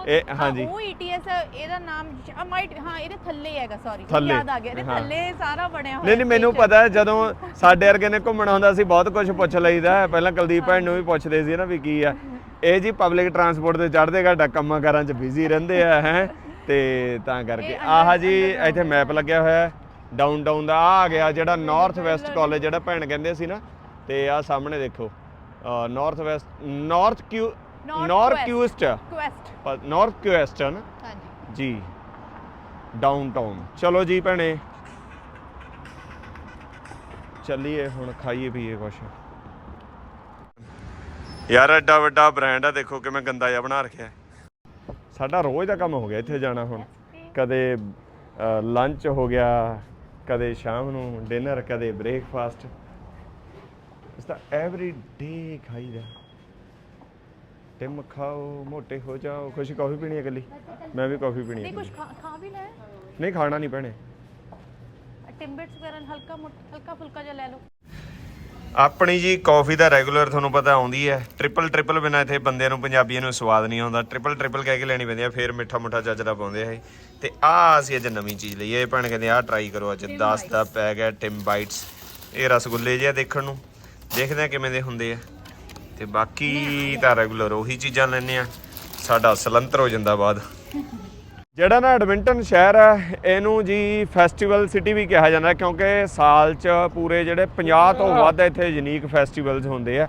ਇਹ ਹਾਂਜੀ। ਉਹ ਈਟੀਐਸ ਇਹਦਾ ਨਾਮ ਮਾਈਟ ਹਾਂ ਇਹਦੇ ਥੱਲੇ ਹੈਗਾ ਸੌਰੀ ਯਾਦ ਆ ਗਿਆ ਇਹਦੇ। ਥੱਲੇ ਸਾਰਾ ਬਣਿਆ ਹੋਇਆ ਨਹੀਂ ਨਹੀਂ ਮੈਨੂੰ। ਪਤਾ ਹੈ ਜਦੋਂ ਸਾਡੇ ਵਰਗੇ ਨੇ ਘੁੰਮਣਾ ਹੁੰਦਾ ਸੀ ਬਹੁਤ ਕੁਝ ਪੁੱਛ ਲਈਦਾ। ਪਹਿਲਾਂ ਕੁਲਦੀਪ ਭੈਣ ਨੂੰ ਵੀ ਪੁੱਛਦੇ ਸੀ ਨਾ ਵੀ ਕੀ ਆ। ਇਹ ਜੀ ਪਬਲਿਕ ਟਰਾਂਸਪੋਰਟ ਤੇ ਚੜ੍ਹਦੇ ਘਾਟਾ ਕੰਮਾਂ ਕਾਰਾਂ 'ਚ ਬਿਜ਼ੀ ਰਹਿੰਦੇ ਆ ਹੈ। ਤੇ ਤਾਂ ਕਰਕੇ। ਆਹ ਜੀ ਇੱਥੇ ਮੈਪ ਲੱਗਿਆ ਹੋਇਆ ਹੈ ਡਾਊਨਟਾਊਨ ਦਾ। ਆ ਆ ਗਿਆ ਜਿਹੜਾ ਨਾਰਥ ਵੈਸਟ ਕਾਲਜ ਜਿਹੜਾ ਭੈਣ ਕਹਿੰਦੇ ਸੀ ਨਾ। ਤੇ ਆ ਸਾਹਮਣੇ ਦੇਖੋ। North west north Q north. Quest quest north quest ਨਾ ਹਾਂਜੀ। ਜੀ। ਡਾਊਨਟਾਊਨ ਚਲੋ ਜੀ ਭੈਣੇ। ਚੱਲੀਏ ਹੁਣ ਖਾਈਏ ਪੀਏ ਕੁਛ। ਯਾਰ ਐਡਾ ਵੱਡਾ ਬ੍ਰਾਂਡ ਆ ਦੇਖੋ ਕਿਵੇਂ ਗੰਦਾ ਜਿਹਾ ਬਣਾ ਰੱਖਿਆ। ਸਾਡਾ ਰੋਜ਼ ਦਾ ਕੰਮ ਹੋ ਗਿਆ ਇੱਥੇ ਜਾਣਾ ਹੁਣ। ਕਦੇ ਲੰਚ ਹੋ ਗਿਆ ਕਦੇ ਸ਼ਾਮ ਨੂੰ ਡਿਨਰ ਕਦੇ ਬ੍ਰੇਕਫਾਸਟ ਇਸ ਦਾ ਐਵਰੀ ਡੇ ਖਾਈਦਾ। ਟਿਮ ਖਾਓ ਮੋਟੇ ਹੋ ਜਾਓ। ਖੁਸ਼ ਕਾਫੀ ਪੀਣੀ ਹੈ ਇਕੱਲੀ? ਮੈਂ ਵੀ ਕਾਫੀ ਪੀਣੀ ਹੈ ਨਹੀਂ ਕੁਝ ਇਕੱਲੀ। ਖਾ ਵੀ ਲੈ। ਨਹੀਂ ਖਾਣਾ ਨਹੀਂ ਭੈਣੇ। ਟਿੰਬਿਟਸ ਵਗੈਰਾ ਹਲਕਾ ਮੋਟ- ਹਲਕਾ ਫੁਲਕਾ ਜਿਹਾ ਲੈ ਲਓ। ਆਪਣੀ ਜੀ ਕਾਫੀ ਦਾ ਰੈਗੂਲਰ ਤੁਹਾਨੂੰ ਪਤਾ ਆਉਂਦੀ ਹੈ। ਟ੍ਰਿਪਲ ਟ੍ਰਿਪਲ ਬਿਨਾ ਇੱਥੇ ਬੰਦਿਆਂ ਨੂੰ ਪੰਜਾਬੀਆਂ ਨੂੰ ਸਵਾਦ ਨਹੀਂ ਆਉਂਦਾ। ਟ੍ਰਿਪਲ ਟ੍ਰਿਪਲ ਕਹਿ ਕੇ ਲੈਣੀ ਪੈਂਦੀ ਹੈ ਫਿਰ ਮਿੱਠਾ ਮੁੱਠਾ ਚੱਜਦਾ ਪਾਉਂਦੇ ਆ ਇਹ। ਤੇ ਆ ਅਸੀਂ ਅੱਜ ਨਵੀਂ ਚੀਜ਼ ਲਈ ਇਹ ਭੈਣ ਕਹਿੰਦੇ ਆ ਟਰਾਈ ਕਰੋ ਅੱਜ। 10 ਦਾ ਪੈ ਗਿਆ ਟਿਮ ਬਾਈਟਸ ਇਹ ਰਸਗੁੱਲੇ ਜਿਹੇ ਦੇਖਣ ਨੂੰ। ਦੇਖਦੇ ਆ ਕਿਵੇਂ ਦੇ ਹੁੰਦੇ ਆ। ਤੇ ਬਾਕੀ ਤਾਂ ਰੈਗੂਲਰ ਉਹੀ ਚੀਜ਼ਾਂ ਲੈਣੇ ਆ ਸਾਡਾ ਸਲੰਤਰ ਹੋ ਜਾਂਦਾ ਬਾਅਦ। ਜਿਹੜਾ ਨਾ ਐਡਮਿੰਟਨ ਸ਼ਹਿਰ ਹੈ ਇਹਨੂੰ ਜੀ ਫੈਸਟੀਵਲ ਸਿਟੀ ਵੀ ਕਿਹਾ ਜਾਂਦਾ ਕਿਉਂਕਿ ਸਾਲ 'ਚ ਪੂਰੇ ਜਿਹੜੇ 50 ਤੋਂ ਵੱਧ ਇੱਥੇ ਯੂਨੀਕ ਫੈਸਟੀਵਲਸ ਹੁੰਦੇ ਆ।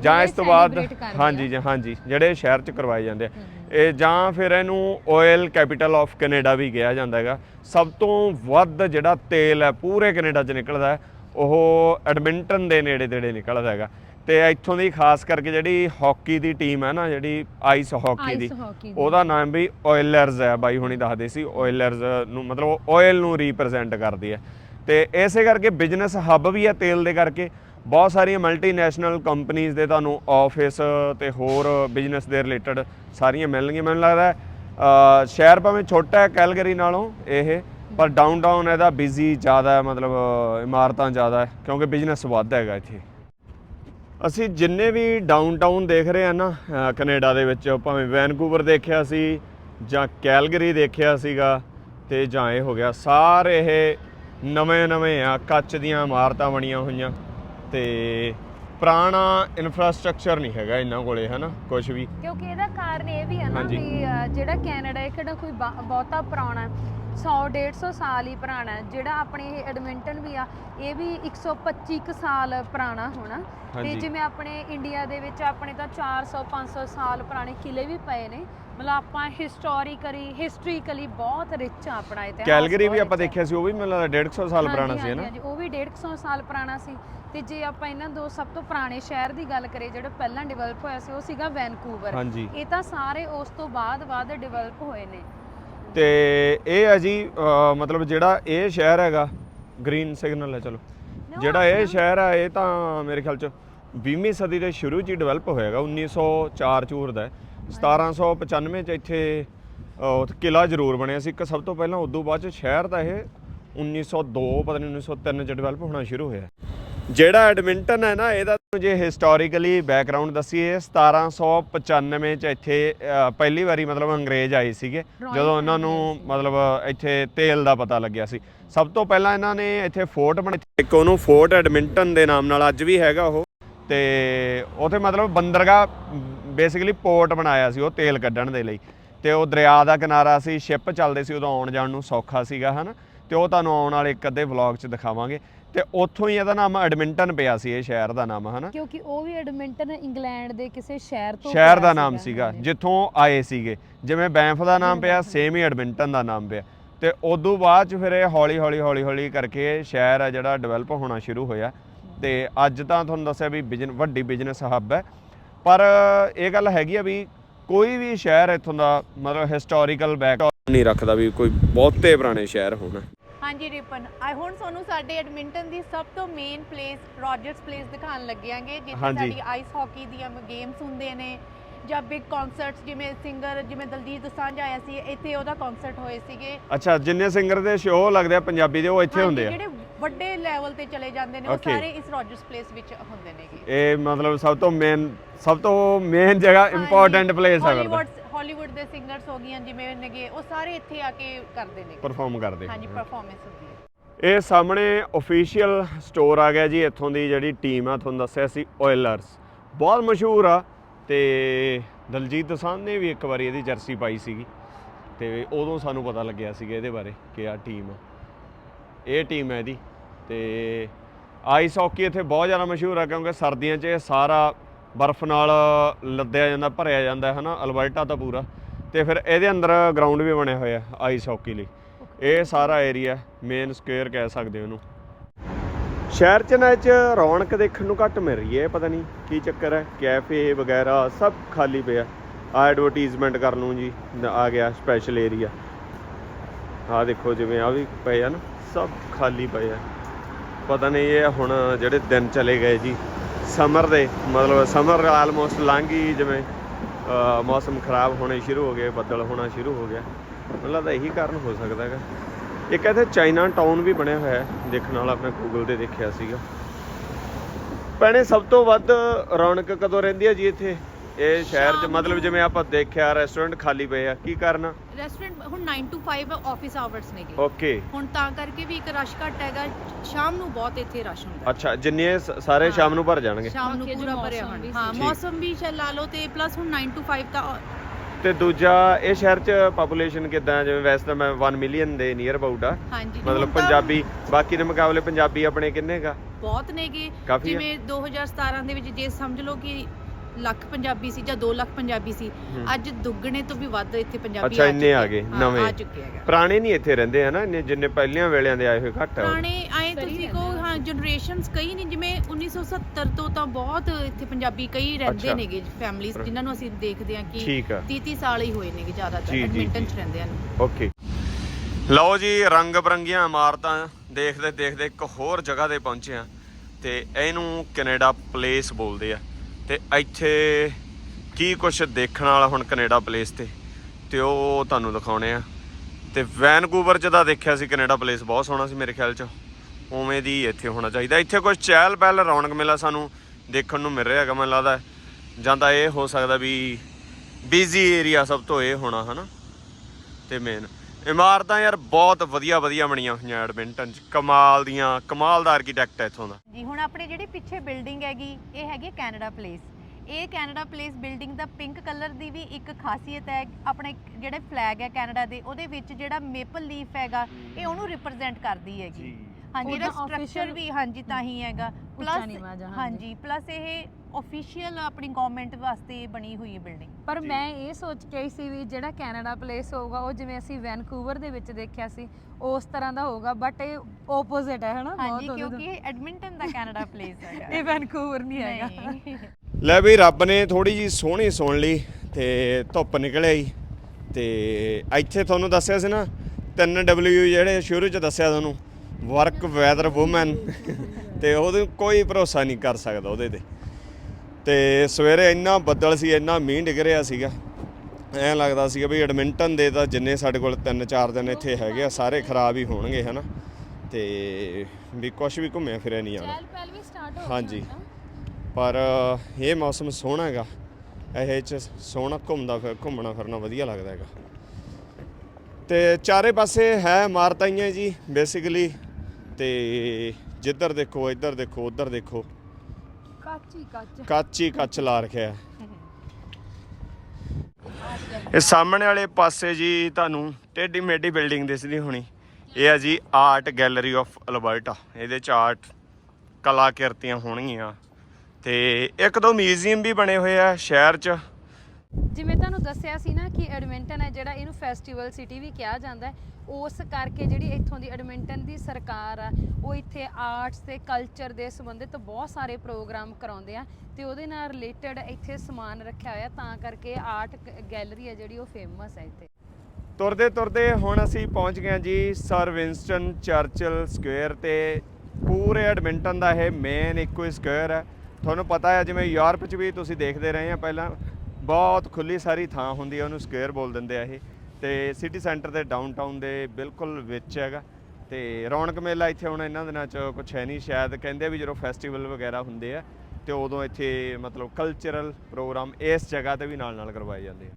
ਜਾਂ ਇਸ ਤੋਂ ਬਾਅਦ ਹਾਂਜੀ ਜੀ ਹਾਂਜੀ ਜਿਹੜੇ ਸ਼ਹਿਰ 'ਚ ਕਰਵਾਏ ਜਾਂਦੇ ਆ। ਇਹ ਜਾਂ ਫਿਰ ਇਹਨੂੰ ਆਇਲ ਕੈਪੀਟਲ ਆਫ ਕੈਨੇਡਾ ਵੀ ਕਿਹਾ ਜਾਂਦਾ ਹੈਗਾ। ਸਭ ਤੋਂ ਵੱਧ ਜਿਹੜਾ ਤੇਲ ਹੈ ਪੂਰੇ ਕੈਨੇਡਾ 'ਚ ਨਿਕਲਦਾ ਉਹ ਐਡਮਿੰਟਨ ਦੇ ਨੇੜੇ ਤੇੜੇ ਨਿਕਲਦਾ ਹੈਗਾ। ਤੇ ਇੱਥੋਂ ਦੀ ਖਾਸ ਕਰਕੇ ਜਿਹੜੀ ਹਾਕੀ ਦੀ ਟੀਮ ਹੈ ਨਾ ਜਿਹੜੀ ਆਈਸ ਹਾਕੀ ਦੀ। ਉਹਦਾ ਨਾਮ ਵੀ ਆਇਲਰਸ ਹੈ ਬਾਈ ਹੁਣੀ ਦੱਸਦੇ ਸੀ। ਆਇਲਰਸ ਨੂੰ ਮਤਲਬ ਆਇਲ ਨੂੰ ਰਿਪਰੈਜ਼ੈਂਟ ਕਰਦੀ ਹੈ। ਤੇ ਇਸੇ ਕਰਕੇ ਬਿਜ਼ਨਸ ਹੱਬ ਵੀ ਹੈ ਤੇਲ ਦੇ ਕਰਕੇ। ਬਹੁਤ ਸਾਰੀਆਂ ਮਲਟੀਨੈਸ਼ਨਲ ਕੰਪਨੀਆਂ ਦੇ ਤੁਹਾਨੂੰ ਆਫਿਸ ਤੇ ਹੋਰ ਬਿਜ਼ਨਸ ਦੇ ਰਿਲੇਟਡ ਸਾਰੀਆਂ ਮਿਲਣਗੀਆਂ। ਮੈਨੂੰ ਲੱਗਦਾ ਹੈ, ਅ, ਸ਼ਹਿਰ ਭਾਵੇਂ ਛੋਟਾ ਹੈ ਕੈਲਗਰੀ ਨਾਲੋਂ ਇਹ ਪਰ ਡਾਊਨਟਾਊਨ ਇਹਦਾ ਬਿਜ਼ੀ ਜ਼ਿਆਦਾ ਹੈ ਮਤਲਬ ਅ, ਇਮਾਰਤਾਂ ਜ਼ਿਆਦਾ ਹੈ ਕਿਉਂਕਿ ਬਿਜ਼ਨਸ ਵੱਧ ਹੈਗਾ ਇੱਥੇ। ਅਸੀਂ ਜਿੰਨੇ ਵੀ ਡਾਊਨਟਾਊਨ ਦੇਖ ਰਹੇ ਆ ਨਾ ਕੈਨੇਡਾ ਦੇ ਵਿੱਚ ਭਾਵੇਂ ਵੈਨਕੂਵਰ ਦੇਖਿਆ ਸੀ ਜਾਂ ਕੈਲਗਰੀ ਦੇਖਿਆ ਸੀਗਾ ਤੇ ਜਾਂ ਇਹ ਹੋ ਗਿਆ ਸਾਰੇ ਇਹ ਨਵੇਂ ਨਵੇਂ ਆ ਕੱਚ ਦੀਆਂ ਇਮਾਰਤਾਂ ਬਣੀਆਂ ਹੋਈਆਂ ਤੇ ਪੁਰਾਣਾ ਇਨਫਰਾਸਟ੍ਰਕਚਰ ਨਹੀਂ ਹੈਗਾ ਇਹਨਾਂ ਕੋਲੇ ਹਨਾ ਕੁਝ ਵੀ ਕਿਉਂਕਿ ਇਹਦਾ ਕਾਰਨ ਇਹ ਵੀ ਹੈ ਨਾ। ਵੀ ਜਿਹੜਾ ਕੈਨੇਡਾ ਇਹ ਕਿਹੜਾ ਕੋਈ ਬਹੁਤਾ ਪੁਰਾਣਾ 100 150 ਸਾਲ ਹੀ ਪੁਰਾਣਾ ਹੈ। ਜਿਹੜਾ ਆਪਣੇ ਇਹ ਐਡਮਿੰਟਨ ਵੀ ਆ ਇਹ ਵੀ 125 ਕੁ ਸਾਲ ਪੁਰਾਣਾ ਹੋਣਾ ਤੇ ਹਾਂਜੀ। ਜਿਵੇਂ ਆਪਣੇ ਇੰਡੀਆ ਦੇ ਵਿੱਚ ਆਪਣੇ ਤਾਂ 400 500 ਸਾਲ ਪੁਰਾਣੇ ਕਿਲੇ ਵੀ ਪਏ ਨੇ ਮਤਲਬ ਆਪਾਂ ਹਿਸਟੋਰੀਕਲੀ ਹਿਸਟਰੀਕਲੀ ਬਹੁਤ ਰਿਚ ਆ ਆਪਣਾ ਇਤਿਹਾਸ ਕੈਲਗਰੀ ਵੀ ਬਹੁਤ ਆਪਾਂ rich ਆ। ਦੇਖਿਆ ਸੀ ਉਹ ਵੀ ਮੈਨੂੰ ਲੱਗਦਾ 150 ਸਾਲ ਹਾਂਜੀ, ਪੁਰਾਣਾ ਸੀ ਹਾਂਜੀ, ਹਨਾ ਹਾਂਜੀ, ਉਹ ਵੀ 150 ਸਾਲ ਪੁਰਾਣਾ ਸੀ ਤੇ ਜੇ ਆਪਾਂ ਇਹਨਾਂ ਦੋ ਸਭ ਤੋਂ ਪੁਰਾਣੇ ਸ਼ਹਿਰ ਦੀ ਗੱਲ ਕਰੀਏ ਜਿਹੜਾ ਪਹਿਲਾਂ ਡਿਵੈਲਪ ਹੋਇਆ ਸੀ ਉਹ ਸੀਗਾ ਵੈਨਕੂਵਰ ਹਾਂਜੀ। ਇਹ ਤਾਂ ਸਾਰੇ ਉਸ ਤੋਂ ਬਾਅਦ ਬਾਅਦ ਡਿਵੈਲਪ ਹੋਏ ਨੇ ਤੇ ਇਹ ਹੈ ਜੀ ਮਤਲਬ ਜਿਹੜਾ ਇਹ ਸ਼ਹਿਰ ਹੈਗਾ ਗ੍ਰੀਨ ਸਿਗਨਲ ਹੈ ਚਲੋ। ਜਿਹੜਾ ਇਹ ਸ਼ਹਿਰ ਹੈ ਇਹ ਤਾਂ ਮੇਰੇ ਖਿਆਲ ਚ 20ਵੀਂ ਸਦੀ ਦੇ ਸ਼ੁਰੂ ਚ ਹੀ ਡਿਵੈਲਪ ਹੋਇਆਗਾ 1904 ਚੂਰ ਦਾ ਹੈ। 1795 ਚ ਇੱਥੇ ਉੱਥੇ ਕਿਲਾ ਜ਼ਰੂਰ ਬਣਿਆ ਸੀ। ਇੱਕ ਸਭ ਤੋਂ ਪਹਿਲਾਂ ਉਦੋਂ ਬਾਅਦ ਚ ਸ਼ਹਿਰ ਦਾ ਇਹ 1902 ਪਤਾ ਨਹੀਂ 1903 ਚ ਡਿਵੈਲਪ ਹੋਣਾ ਸ਼ੁਰੂ ਹੋਇਆ। ਜਿਹੜਾ ਐਡਮਿੰਟਨ ਹੈ ਨਾ ਇਹਦਾ ਤੁਹਾਨੂੰ ਜੇ ਹਿਸਟੋਰੀਕਲੀ ਬੈਕਗ੍ਰਾਉਂਡ ਦੱਸੀਏ 1795 ਚ ਇੱਥੇ ਪਹਿਲੀ ਵਾਰੀ ਮਤਲਬ ਅੰਗਰੇਜ਼ ਆਏ ਸੀਗੇ। ਜਦੋਂ ਉਹਨਾਂ ਨੂੰ ਮਤਲਬ ਇੱਥੇ ਤੇਲ ਦਾ ਪਤਾ ਲੱਗਿਆ ਸੀ। ਸਭ ਤੋਂ ਪਹਿਲਾਂ ਇਹਨਾਂ ਨੇ ਇੱਥੇ ਫੋਰਟ ਬਣਾਇਆ ਇੱਕ ਉਹਨੂੰ ਫੋਰਟ ਐਡਮਿੰਟਨ ਦੇ ਨਾਮ ਨਾਲ ਅੱਜ ਵੀ ਹੈਗਾ ਉਹ। ਤੇ ਉਥੇ ਮਤਲਬ ਬੰਦਰਗਾਹ ਬੇਸਿਕਲੀ ਪੋਰਟ ਬਣਾਇਆ ਸੀ ਉਹ ਤੇਲ ਕੱਢਣ ਦੇ ਲਈ। ਤੇ ਉਹ ਦਰਿਆ ਦਾ ਕਿਨਾਰਾ ਸੀ ਸ਼ਿਪ ਚੱਲਦੇ ਸੀ ਉਦੋਂ ਆਉਣ ਜਾਣ ਨੂੰ ਸੌਖਾ ਸੀਗਾ ਹਨਾ। ਤੇ ਉਹ ਤੁਹਾਨੂੰ ਆਉਣ ਵਾਲੇ ਇੱਕ ਅੱਧੇ ਵਲੌਗ 'ਚ ਦਿਖਾਵਾਂਗੇ। ਤੇ ਉੱਥੋਂ ਹੀ ਇਹਦਾ ਨਾਮ ਐਡਮਿੰਟਨ ਪਿਆ ਸੀ ਇਹ ਸ਼ਹਿਰ ਦਾ ਨਾਮ ਹਨਾ? ਕਿਉਂਕਿ ਉਹ ਵੀ ਐਡਮਿੰਟਨ ਇੰਗਲੈਂਡ ਦੇ ਕਿਸੇ ਸ਼ਹਿਰ ਤੋਂ ਸ਼ਹਿਰ ਪਿਆ ਦਾ ਨਾਮ ਸੀਗਾ। ਜਿੱਥੋਂ ਆਏ ਸੀਗੇ। ਜਿਵੇਂ ਬੈਂਫ ਦਾ ਨਾਮ ਪਿਆ ਸੇਮ ਹੀ ਐਡਮਿੰਟਨ ਦਾ ਨਾਮ ਪਿਆ। ਤੇ ਉਦੋਂ ਬਾਅਦ ਚ ਫਿਰ ਇਹ ਹੌਲੀ ਹੌਲੀ ਹੌਲੀ ਹੌਲੀ ਕਰਕੇ ਸ਼ਹਿਰ ਆ ਜਿਹੜਾ ਡਿਵੈਲਪ ਹੋਣਾ ਸ਼ੁਰੂ ਹੋਇਆ। ਤੇ ਅੱਜ ਤਾਂ ਤੁਹਾਨੂੰ ਦੱਸਿਆ ਵੀ ਬਿਜਨ ਵੱਡੀ ਬਿਜ਼ਨਸ ਹੱਬ ਹੈ। ਪਰ ਇਹ ਗੱਲ ਹੈਗੀ ਆ ਵੀ ਕੋਈ ਵੀ ਸ਼ਹਿਰ ਇੱਥੋਂ ਦਾ ਮਤਲਬ ਹਿਸਟੋਰੀਕਲ ਬੈਕ ਨਹੀਂ ਰੱਖਦਾ ਵੀ ਕੋਈ ਬਹੁਤੇ ਪੁਰਾਣੇ ਸ਼ਹਿਰ ਹੋਣ। ਹਾਂਜੀ ਰਿਪਨ ਆ ਹੁਣ ਤੁਹਾਨੂੰ ਸਾਡੇ ਐਡਮਿੰਟਨ ਦੀ ਸਭ ਤੋਂ ਮੇਨ ਪਲੇਸ ਰੋਜਰਸ ਪਲੇਸ ਦਿਖਾਣ ਲੱਗਿਆਂਗੇ ਜਿੱਥੇ ਹਾਂਜੀ। ਸਾਡੀ ਆਈਸ ਹਾਕੀ ਦੀਆਂ ਗੇਮਸ ਹੁੰਦੇ ਨੇ ਜਾਂ ਬਿਗ ਕਨਸਰਟਸ ਜਿਵੇਂ ਸਿੰਗਰ ਜਿਵੇਂ ਦਲਜੀਤ ਦੋਸਾਂਝ ਆਇਆ ਸੀ ਇੱਥੇ ਉਹਦਾ ਕਨਸਰਟ ਹੋਏ ਸੀਗੇ ਅੱਛਾ ਜਿੰਨੇ ਸਿੰਗਰ ਦੇ ਸ਼ੋਅ ਲੱਗਦੇ ਆ ਪੰਜਾਬੀ ਦੇ ਉਹ ਇੱਥੇ ਹਾਂਜੀ, ਹੁੰਦੇ ਆ ਜਿਹੜੇ ਵੱਡੇ ਲੈਵਲ ਤੇ ਚਲੇ ਜਾਂਦੇ ਨੇ ਉਹ Okay. ਸਾਰੇ ਇਸ ਰੋਜਰਸ ਪਲੇਸ ਵਿੱਚ ਹੁੰਦੇ ਨੇਗੇ ਇਹ ਮਤਲਬ ਸਭ ਤੋਂ ਮੇਨ ਸਭ ਤੋਂ ਮੇਨ ਜਗ੍ਹਾ ਇੰਪੋਰਟੈਂਟ ਪਲੇਸ ਹੈ ਵਰਦਾ ਹਾਲੀਵੁੱਡ ਹਾਲੀਵੁੱਡ ਦੇ ਸਿੰਗਰਸ ਹੋ ਗਈਆਂ ਜਿਵੇਂ ਨੇਗੇ ਉਹ ਸਾਰੇ ਇੱਥੇ ਆ ਕੇ ਕਰਦੇ ਨੇ ਪਰਫਾਰਮ ਕਰਦੇ। ਹਾਂਜੀ ਪਰਫਾਰਮੈਂਸ ਹੁੰਦੀ ਹੈ। ਇਹ ਸਾਹਮਣੇ ਅਫੀਸ਼ੀਅਲ ਸਟੋਰ ਆ ਗਿਆ ਜੀ ਇੱਥੋਂ ਦੀ ਜਿਹੜੀ ਟੀਮ ਆ ਤੁਹਾਨੂੰ ਦੱਸਿਆ ਸੀ ਆਇਲਰਸ ਬਹੁਤ ਮਸ਼ਹੂਰ ਆ ਤੇ ਦਲਜੀਤ ਦੋਸਾਂਝ ਨੇ ਵੀ ਇੱਕ ਵਾਰੀ ਇਹਦੀ ਜਰਸੀ ਪਾਈ ਸੀਗੀ ਤੇ ਉਦੋਂ ਸਾਨੂੰ ਪਤਾ ਲੱਗਿਆ ਸੀਗਾ ਇਹਦੇ ਬਾਰੇ ਕਿ ਆ ਟੀਮ ਆ। ਇਹ ਟੀਮ ਹੈ ਇਹਦੀ ਤੇ ਆਈਸ ਹਾਕੀ ਇੱਥੇ ਬਹੁਤ ਜ਼ਿਆਦਾ ਮਸ਼ਹੂਰ ਆ ਕਿਉਂਕਿ ਸਰਦੀਆਂ 'ਚ ਇਹ ਸਾਰਾ ਬਰਫ਼ ਨਾਲ ਲੱਦਿਆ ਜਾਂਦਾ ਭਰਿਆ ਜਾਂਦਾ ਹੈ ਹਨਾ ਅਲਬਰਟਾ ਤਾਂ ਪੂਰਾ। ਤੇ ਫਿਰ ਇਹਦੇ ਅੰਦਰ ਗਰਾਊਂਡ ਵੀ ਬਣਿਆ ਹੋਇਆ ਆਈਸ ਹਾਕੀ ਲਈ। ਇਹ ਸਾਰਾ ਏਰੀਆ ਮੇਨ ਸਕੁਅਰ ਕਹਿ ਸਕਦੇ ਹੋ ਉਹਨੂੰ। ਸ਼ਹਿਰ ਚ ਨਾ ਚ ਰੌਣਕ ਦੇਖਣ ਨੂੰ ਘੱਟ ਮਿਲ ਰਹੀ ਹੈ ਪਤਾ ਨਹੀਂ ਕੀ ਚੱਕਰ ਹੈ ਕੈਫੇ ਵਗੈਰਾ ਸਭ ਖਾਲੀ ਪਿਆ ਆ। ਐਡਵਰਟਾਈਜ਼ਮੈਂਟ ਕਰ ਲੂੰ ਜੀ ਨ- ਆ ਗਿਆ ਸਪੈਸ਼ਲ ਏਰੀਆ ਆ ਦੇਖੋ ਜਿਵੇਂ ਆ ਵੀ ਪਏ ਆ ਨਾ ਸਭ ਖਾਲੀ ਪਏ ਆ। ਪਤਾ ਨਹੀਂ ਇਹ ਹੁਣ ਜਿਹੜੇ ਦਿਨ ਚਲੇ ਗਏ ਜੀ ਸਮਰ ਦੇ, ਮਤਲਬ ਸਮਰ ਆਲਮੋਸਟ ਲੰਘ ਗਈ ਜਿਵੇਂ ਮੌਸਮ ਖਰਾਬ ਹੋਣੇ ਸ਼ੁਰੂ ਹੋ ਗਏ, ਬੱਦਲ ਹੋਣਾ ਸ਼ੁਰੂ ਹੋ ਗਿਆ। ਮੈਨੂੰ ਲੱਗਦਾ ਇਹੀ ਕਾਰਨ ਹੋ ਸਕਦਾ ਹੈਗਾ। ਇੱਕ ਇੱਥੇ ਚਾਈਨਾ ਟਾਊਨ ਵੀ ਬਣਿਆ ਹੋਇਆ ਹੈ, ਦੇਖਣ ਵਾਲਾ ਆਪਣੇ ਗੂਗਲ ਤੇ ਦੇਖਿਆ ਸੀਗਾ। ਭੈਣੇ, ਸਭ ਤੋਂ ਵੱਧ ਰੌਣਕ ਕਦੋਂ ਰਹਿੰਦੀ ਹੈ ਜੀ ਇੱਥੇ? ਇਹ ਸ਼ਹਿਰ 'ਚ ਮਤਲਬ। ਜਿਵੇਂ ਆਪਾਂ ਦੇਖਿਆ ਰੈਸਟੋਰੈਂਟ ਖਾਲੀ ਪਏ ਆ। ਕੀ ਕਾਰਨ ਰੈਸਟੋਰੈਂਟ ਹੁਣ 9 to 5 ਆਫਿਸ ਆਵਰਸ ਨੇਗੇ ਓਕੇ ਹੁਣ ਤਾਂ ਕਰਕੇ ਵੀ ਇੱਕ ਰਸ਼ ਘੱਟ ਹੈਗਾ। ਸ਼ਾਮ ਨੂੰ ਬਹੁਤ ਇੱਥੇ ਰਸ਼ ਹੁੰਦਾ। ਅੱਛਾ ਜਿੰਨੇ ਸ- ਸਾਰੇ। ਸ਼ਾਮ ਨੂੰ ਭਰ ਜਾਣਗੇ? ਸ਼ਾਮ ਨੂੰ ਬਾਕੀ ਪੂਰਾ ਜੋ ਭਰਿਆ ਮੌਸਮ ਹੋਣਾ। ਵੀ ਹਾਂ। ਠੀਕ। ਮੌਸਮ ਵੀ ਸ਼ਾਇਦ ਲਾ ਲਓ ਤੇ ਪਲੱਸ ਹੁਣ 9 to 5 ਤਾਂ ਤੇ ਦੂਜਾ ਇਹ ਸ਼ਹਿਰ 'ਚ ਪਾਪੂਲੇਸ਼ਨ ਕਿਦਾਂ? ਜਿਵੇਂ ਵੈਸੇ ਤਾਂ ਮੈਂ 1 ਮਿਲੀਅਨ ਦੇ ਨੀਅਰ ਅਬਾਊਟ ਆ। ਹਾਂਜੀ ਮਤਲਬ ਹੁਣ ਤਾਂ ਪੰਜਾਬੀ ਬਾਕੀ ਦੇ ਮੁਕਾਬਲੇ ਪੰਜਾਬੀ ਆਪਣੇ ਕਿੰਨੇ ਗਾ ਬਹੁਤ ਨੇਗੇ। ਕਾਫੀ ਆ। ਜਿਵੇਂ 2017 ਦੇ ਵਿੱਚ ਜੇ ਸਮਝ ਲਓ ਕਿ ਲੱਖ ਪੰਜਾਬੀ ਸੀ ਜਾਂ 2 ਲੱਖ ਪੰਜਾਬੀ ਸੀ। ਅੱਜ ਦੁੱਗਣੇ ਤੋਂ ਵੀ ਵੱਧ ਇੱਥੇ ਪੰਜਾਬੀ ਅੱਛਾ, ਇੰਨੇ ਚੁੱਕੇ ਆ ਗਏ, ਨਵੇਂ। ਆ ਚੁੱਕੇ ਹੈਗਾ ਪੁਰਾਣੇ ਨਹੀਂ ਇੱਥੇ ਰਹਿੰਦੇ ਹਨਾ ਇੰਨੇ ਜਿੰਨੇ ਪਹਿਲੀਆਂ ਵੇਲਿਆਂ ਦੇ ਆਏ ਹੋਏ ਘੱਟ ਆ। ਪੁਰਾਣੇ ਆਏ ਤੁਸੀਂ ਆ। ਹਾਂ ਜਨਰੇਸ਼ਨਸ ਕਈ ਨਹੀਂ ਜਿਵੇਂ 1970 ਤੋਂ ਤਾਂ ਬਹੁਤ ਇੱਥੇ ਪੰਜਾਬੀ ਕਈ ਰਹਿੰਦੇ। ਨੇਗੇ ਫੈਮਿਲੀਜ਼ ਜਿਨ੍ਹਾਂ ਨੂੰ ਅਸੀਂ ਦੇਖਦੇ ਹਾਂ ਕਿ ਠੀਕ ਆ 30 30 ਸਾਲ ਹੀ ਹੋਏ ਨੇਗੇ ਜ਼ਿਆਦਾਤਰ ਐਡਮਿੰਟਨ। ਚ ਰਹਿੰਦੇ ਹਨ ਓਕੇ ਲਓ ਜੀ ਰੰਗ ਬਰੰਗੀਆਂ ਇਮਾਰਤਾਂ ਦੇਖਦੇ ਦੇਖਦੇ ਇੱਕ ਹੋਰ ਜਗ੍ਹਾ ਤੇ ਪਹੁੰਚੇ ਆ ਤੇ ਇਹਨੂੰ ਕੈਨੇਡਾ ਪਲੇਸ ਬੋਲਦੇ ਆ ਤੇ ਇੱਥੇ ਕੀ ਕੁਝ ਦੇਖਣ ਵਾਲਾ ਹੁਣ ਕੈਨੇਡਾ ਪਲੇਸ ਤੇ? ਤੇ ਉਹ ਤੁਹਾਨੂੰ ਦਿਖਾਉਣੇ ਆ। ਤੇ ਵੈਨਕੂਵਰ ਚ ਤਾਂ ਦੇਖਿਆ ਸੀ ਕੈਨੇਡਾ ਪਲੇਸ ਬਹੁਤ ਸੋਹਣਾ ਸੀ ਮੇਰੇ ਖਿਆਲ ਚ। ਉਵੇਂ ਦੀ ਇੱਥੇ ਹੋਣਾ ਚਾਹੀਦਾ। ਇੱਥੇ ਕੁਝ ਚਹਿਲ ਪਹਿਲ ਰੌਣਕ ਮੇਲਾ ਸਾਨੂੰ ਦੇਖਣ ਨੂੰ ਮਿਲ ਰਿਹਾ ਹੈਗਾ, ਮੈਨੂੰ ਲੱਗਦਾ ਜਾਂ ਤਾਂ ਇਹ ਹੋ ਸਕਦਾ ਵੀ ਬਿਜ਼ੀ ਏਰੀਆ ਸਭ ਤੋਂ ਇਹ ਹੋਣਾ, ਹਨਾ? ਤੇ ਮੇਨ ਇਮਾਰਤਾਂ ਯਾਰ ਬਹੁਤ ਵਧੀਆ ਵਧੀਆ ਬਣੀਆਂ ਹੋਈਆਂ ਐਡਮਿੰਟਨ ਚ। ਕਮਾਲ ਦੀਆਂ ਕਮਾਲ ਦਾ ਆਰਕੀਟੈਕਟ ਹੈ ਇੱਥੋਂ ਦਾ। ਜੀ ਹੁਣ ਆਪਣੇ ਜਿਹੜੀ ਪਿੱਛੇ ਬਿਲਡਿੰਗ ਹੈਗੀ ਇਹ ਹੈਗੀ ਕੈਨੇਡਾ ਪਲੇਸ। ਇਹ ਕੈਨੇਡਾ ਪਲੇਸ ਬਿਲਡਿੰਗ ਦਾ ਪਿੰਕ ਕਲਰ ਦੀ ਵੀ ਇੱਕ ਖਾਸੀਅਤ ਹੈ। ਆਪਣੇ ਜਿਹੜੇ ਫਲੈਗ ਹੈ ਕੈਨੇਡਾ ਦੇ ਉਹਦੇ ਵਿੱਚ ਜਿਹੜਾ ਮੇਪਲ ਲੀਫ ਹੈਗਾ ਇਹ ਉਹਨੂੰ ਰਿਪਰੈਜ਼ੈਂਟ ਕਰਦੀ ਹੈਗੀ। ਹਾਂਜੀ ਇਹਦਾ ਉਹਦਾ ਸਟਰਕਚਰ ਵੀ ਹਾਂਜੀ ਤਾਂ ਹੀ ਹੈਗਾ। ਉੱਚਾ ਨੀਵਾਂ ਜਿਹਾ, ਪਲੱਸ। ਹਾਂਜੀ। ਪਲੱਸ ਇਹ ਅਫੀਸ਼ੀਅਲ ਆਪਣੀ ਗਵਰਨਮੈਂਟ ਵਾਸਤੇ ਬਣੀ ਹੋਈ ਹੈ ਬਿਲਡਿੰਗ ਪਰ ਜੀ। ਮੈਂ ਇਹ ਸੋਚ ਕੇ ਆਈ ਸੀ ਵੀ ਜਿਹੜਾ ਕੈਨੇਡਾ ਪਲੇਸ ਹੋਊਗਾ ਉਹ ਜਿਵੇਂ ਅਸੀਂ ਵੈਨਕੂਵਰ ਦੇ ਵਿੱਚ ਦੇਖਿਆ ਸੀ ਉਸ ਤਰ੍ਹਾਂ ਦਾ ਹੋਊਗਾ ਬਟ ਇਹ ਆਪੋਜ਼ਿਟ ਹੈ ਹਨਾ? ਹਾਂਜੀ ਉਹਦੇ ਕਿਉਂਕਿ ਐਡਮਿੰਟਨ ਦਾ ਕੈਨੇਡਾ ਪਲੇਸ ਹੈਗਾ। ਇਹ ਵੈਨਕੂਵਰ ਨਹੀਂ ਹੈਗਾ। ਨਹੀਂ। ਲੈ ਵੀ ਰੱਬ ਨੇ ਥੋੜੀ ਜੀ ਸੋਹਣੀ ਸੁਣ ਲਈ ਤੇ ਧੁੱਪ ਨਿਕਲ ਆਈ ਤੇ ਇੱਥੇ ਤੁਹਾਨੂੰ ਦੱਸਿਆ ਸੀ ਨਾ 3W ਜਿਹੜੇ ਸ਼ੁਰੂ ਚ ਦੱਸਿਆ ਤੁਹਾਨੂੰ ਵਰਕ ਵੈਦਰ ਔਮਨ ਤੇ ਉਹਦੇ ਕੋਈ ਭਰੋਸਾ ਨਹੀਂ ਕਰ ਸਕਦਾ ਉਹਦੇ ਤੇ। ਤੇ ਸਵੇਰੇ ਇੰਨਾ ਬੱਦਲ ਸੀ ਇੰਨਾ ਮੀਂਹ ਡਿੱਗ ਰਿਹਾ ਸੀਗਾ। ਐਂ ਲੱਗਦਾ ਸੀਗਾ ਵੀ ਐਡਮਿੰਟਨ ਦੇ ਤਾਂ ਜਿੰਨੇ ਸਾਡੇ ਕੋਲ 3-4 ਦਿਨ ਇੱਥੇ ਹੈਗੇ ਆ ਸਾਰੇ ਖਰਾਬ ਹੀ ਹੋਣਗੇ ਹਨਾ। ਤੇ ਵੀ ਕੁਝ ਵੀ ਘੁੰਮਿਆ ਫਿਰਿਆ ਨਹੀਂ ਜਾਣਾ। ਚਹਿਲ ਪਹਿਲ ਵੀ ਸਟਾਰਟ ਹੋ ਹਾਂਜੀ। ਗਈ ਪਰ ਇਹ ਮੌਸਮ ਸੋਹਣਾ ਹੈਗਾ। ਇਹ ਚ ਸੋਹਣਾ ਘੁੰਮਦਾ ਫਿਰ ਘੁੰਮਣਾ ਫਿਰਨਾ ਵਧੀਆ ਲੱਗਦਾ ਹੈਗਾ। ਤੇ ਚਾਰੇ ਪਾਸੇ ਹੈ ਹੈ ਜੀ ਬੇਸਿਕਲੀ ਤੇ ਜਿੱਧਰ ਦੇਖੋ ਇੱਧਰ ਦੇਖੋ ਉੱਧਰ ਦੇਖੋ। ਕੱਚ ਕੱਚ। ਕੱਚ ਕੱਚ ਲਾ ਰੱਖਿਆ। ਇਹ ਸਾਹਮਣੇ ਵਾਲੇ ਪਾਸੇ ਜੀ ਤੁਹਾਨੂੰ ਟੇਢੀ ਮੇਢੀ ਬਿਲਡਿੰਗ ਦਿਸਦੀ ਹੋਣੀ। ਇਹ ਹੈ ਜੀ ਆਰਟ ਗੈਲਰੀ ਆਫ ਅਲਬਰਟਾ। ਇਹਦੇ ਚ ਆਰਟ ਕਲਾਕਿਰਤੀਆਂ ਹੋਣਗੀਆਂ। ਤੇ ਇੱਕ ਦੋ ਮਿਊਜ਼ੀਅਮ ਵੀ ਬਣੇ ਹੋਏ ਆ ਸ਼ਹਿਰ ਚ। ਜਿਵੇਂ ਤੁਹਾਨੂੰ ਦੱਸਿਆ ਸੀ ਨਾ ਕਿ ਐਡਮਿੰਟਨ ਹੈ ਜਿਹੜਾ ਇਹਨੂੰ ਫੈਸਟੀਵਲ ਸਿਟੀ ਵੀ ਕਿਹਾ ਜਾਂਦਾ ਹੈ, ਉਸ ਕਰਕੇ ਜਿਹੜੀ ਇੱਥੋਂ ਦੀ ਐਡਮਿੰਟਨ ਦੀ ਸਰਕਾਰ ਆ, ਉਹ ਇੱਥੇ ਆਰਟਸ ਤੇ ਕਲਚਰ ਦੇ ਸੰਬੰਧਿਤ ਬਹੁਤ ਸਾਰੇ ਪ੍ਰੋਗਰਾਮ ਕਰਾਉਂਦੇ ਆ ਤੇ ਉਹਦੇ ਨਾਲ ਰਿਲੇਟਡ ਇੱਥੇ ਸਮਾਨ ਰੱਖਿਆ ਹੋਇਆ, ਤਾਂ ਕਰਕੇ ਆਰਟ ਗੈਲਰੀ ਹੈ ਜਿਹੜੀ ਉਹ ਫੇਮਸ ਹੈ ਇੱਥੇ। ਤੁਰਦੇ ਤੁਰਦੇ ਹੁਣ ਅਸੀਂ ਪਹੁੰਚ ਗਏ ਹਾਂ ਜੀ ਸਰ ਵਿੰਸਟਨ ਚਰਚਲ ਸਕੁਅਰ ਤੇ। ਪੂਰੇ ਐਡਮਿੰਟਨ ਦਾ ਇਹ ਮੇਨ ਇੱਕੋ ਹੀ ਸਕੁਅਰ ਹੈ। ਤੁਹਾਨੂੰ ਪਤਾ ਹੈ ਜਿਵੇਂ ਯੂਰਪ 'ਚ ਵੀ ਤੁਸੀਂ ਦੇਖਦੇ ਰਹੇ ਆ ਪਹਿਲਾਂ ਬਹੁਤ ਖੁੱਲੀ ਸਾਰੀ ਥਾਂ ਹੁੰਦੀ ਹੈ ਉਹਨੂੰ ਸਕੁਅਰ ਬੋਲ ਦਿੰਦੇ ਆ ਇਹ। ਤੇ ਸਿਟੀ ਸੈਂਟਰ ਦੇ ਡਾਊਨਟਾਊਨ ਦੇ ਬਿਲਕੁਲ ਵਿੱਚ ਹੈਗਾ। ਤੇ ਰੌਣਕ ਮੇਲਾ ਇੱਥੇ ਹੁਣ ਇਹਨਾਂ ਦਿਨਾਂ 'ਚ ਕੁਛ ਹੈ ਨਹੀਂ ਸ਼ਾਇਦ ਕਹਿੰਦੇ ਵੀ ਜਦੋਂ ਫੈਸਟੀਵਲ ਵਗੈਰਾ ਹੁੰਦੇ ਆ ਤੇ ਉਦੋਂ ਇੱਥੇ ਮਤਲਬ ਕਲਚਰਲ ਪ੍ਰੋਗਰਾਮ ਇਸ ਜਗ੍ਹਾ ਤੇ ਵੀ ਨਾਲ ਨਾਲ ਕਰਵਾਏ ਜਾਂਦੇ ਆ।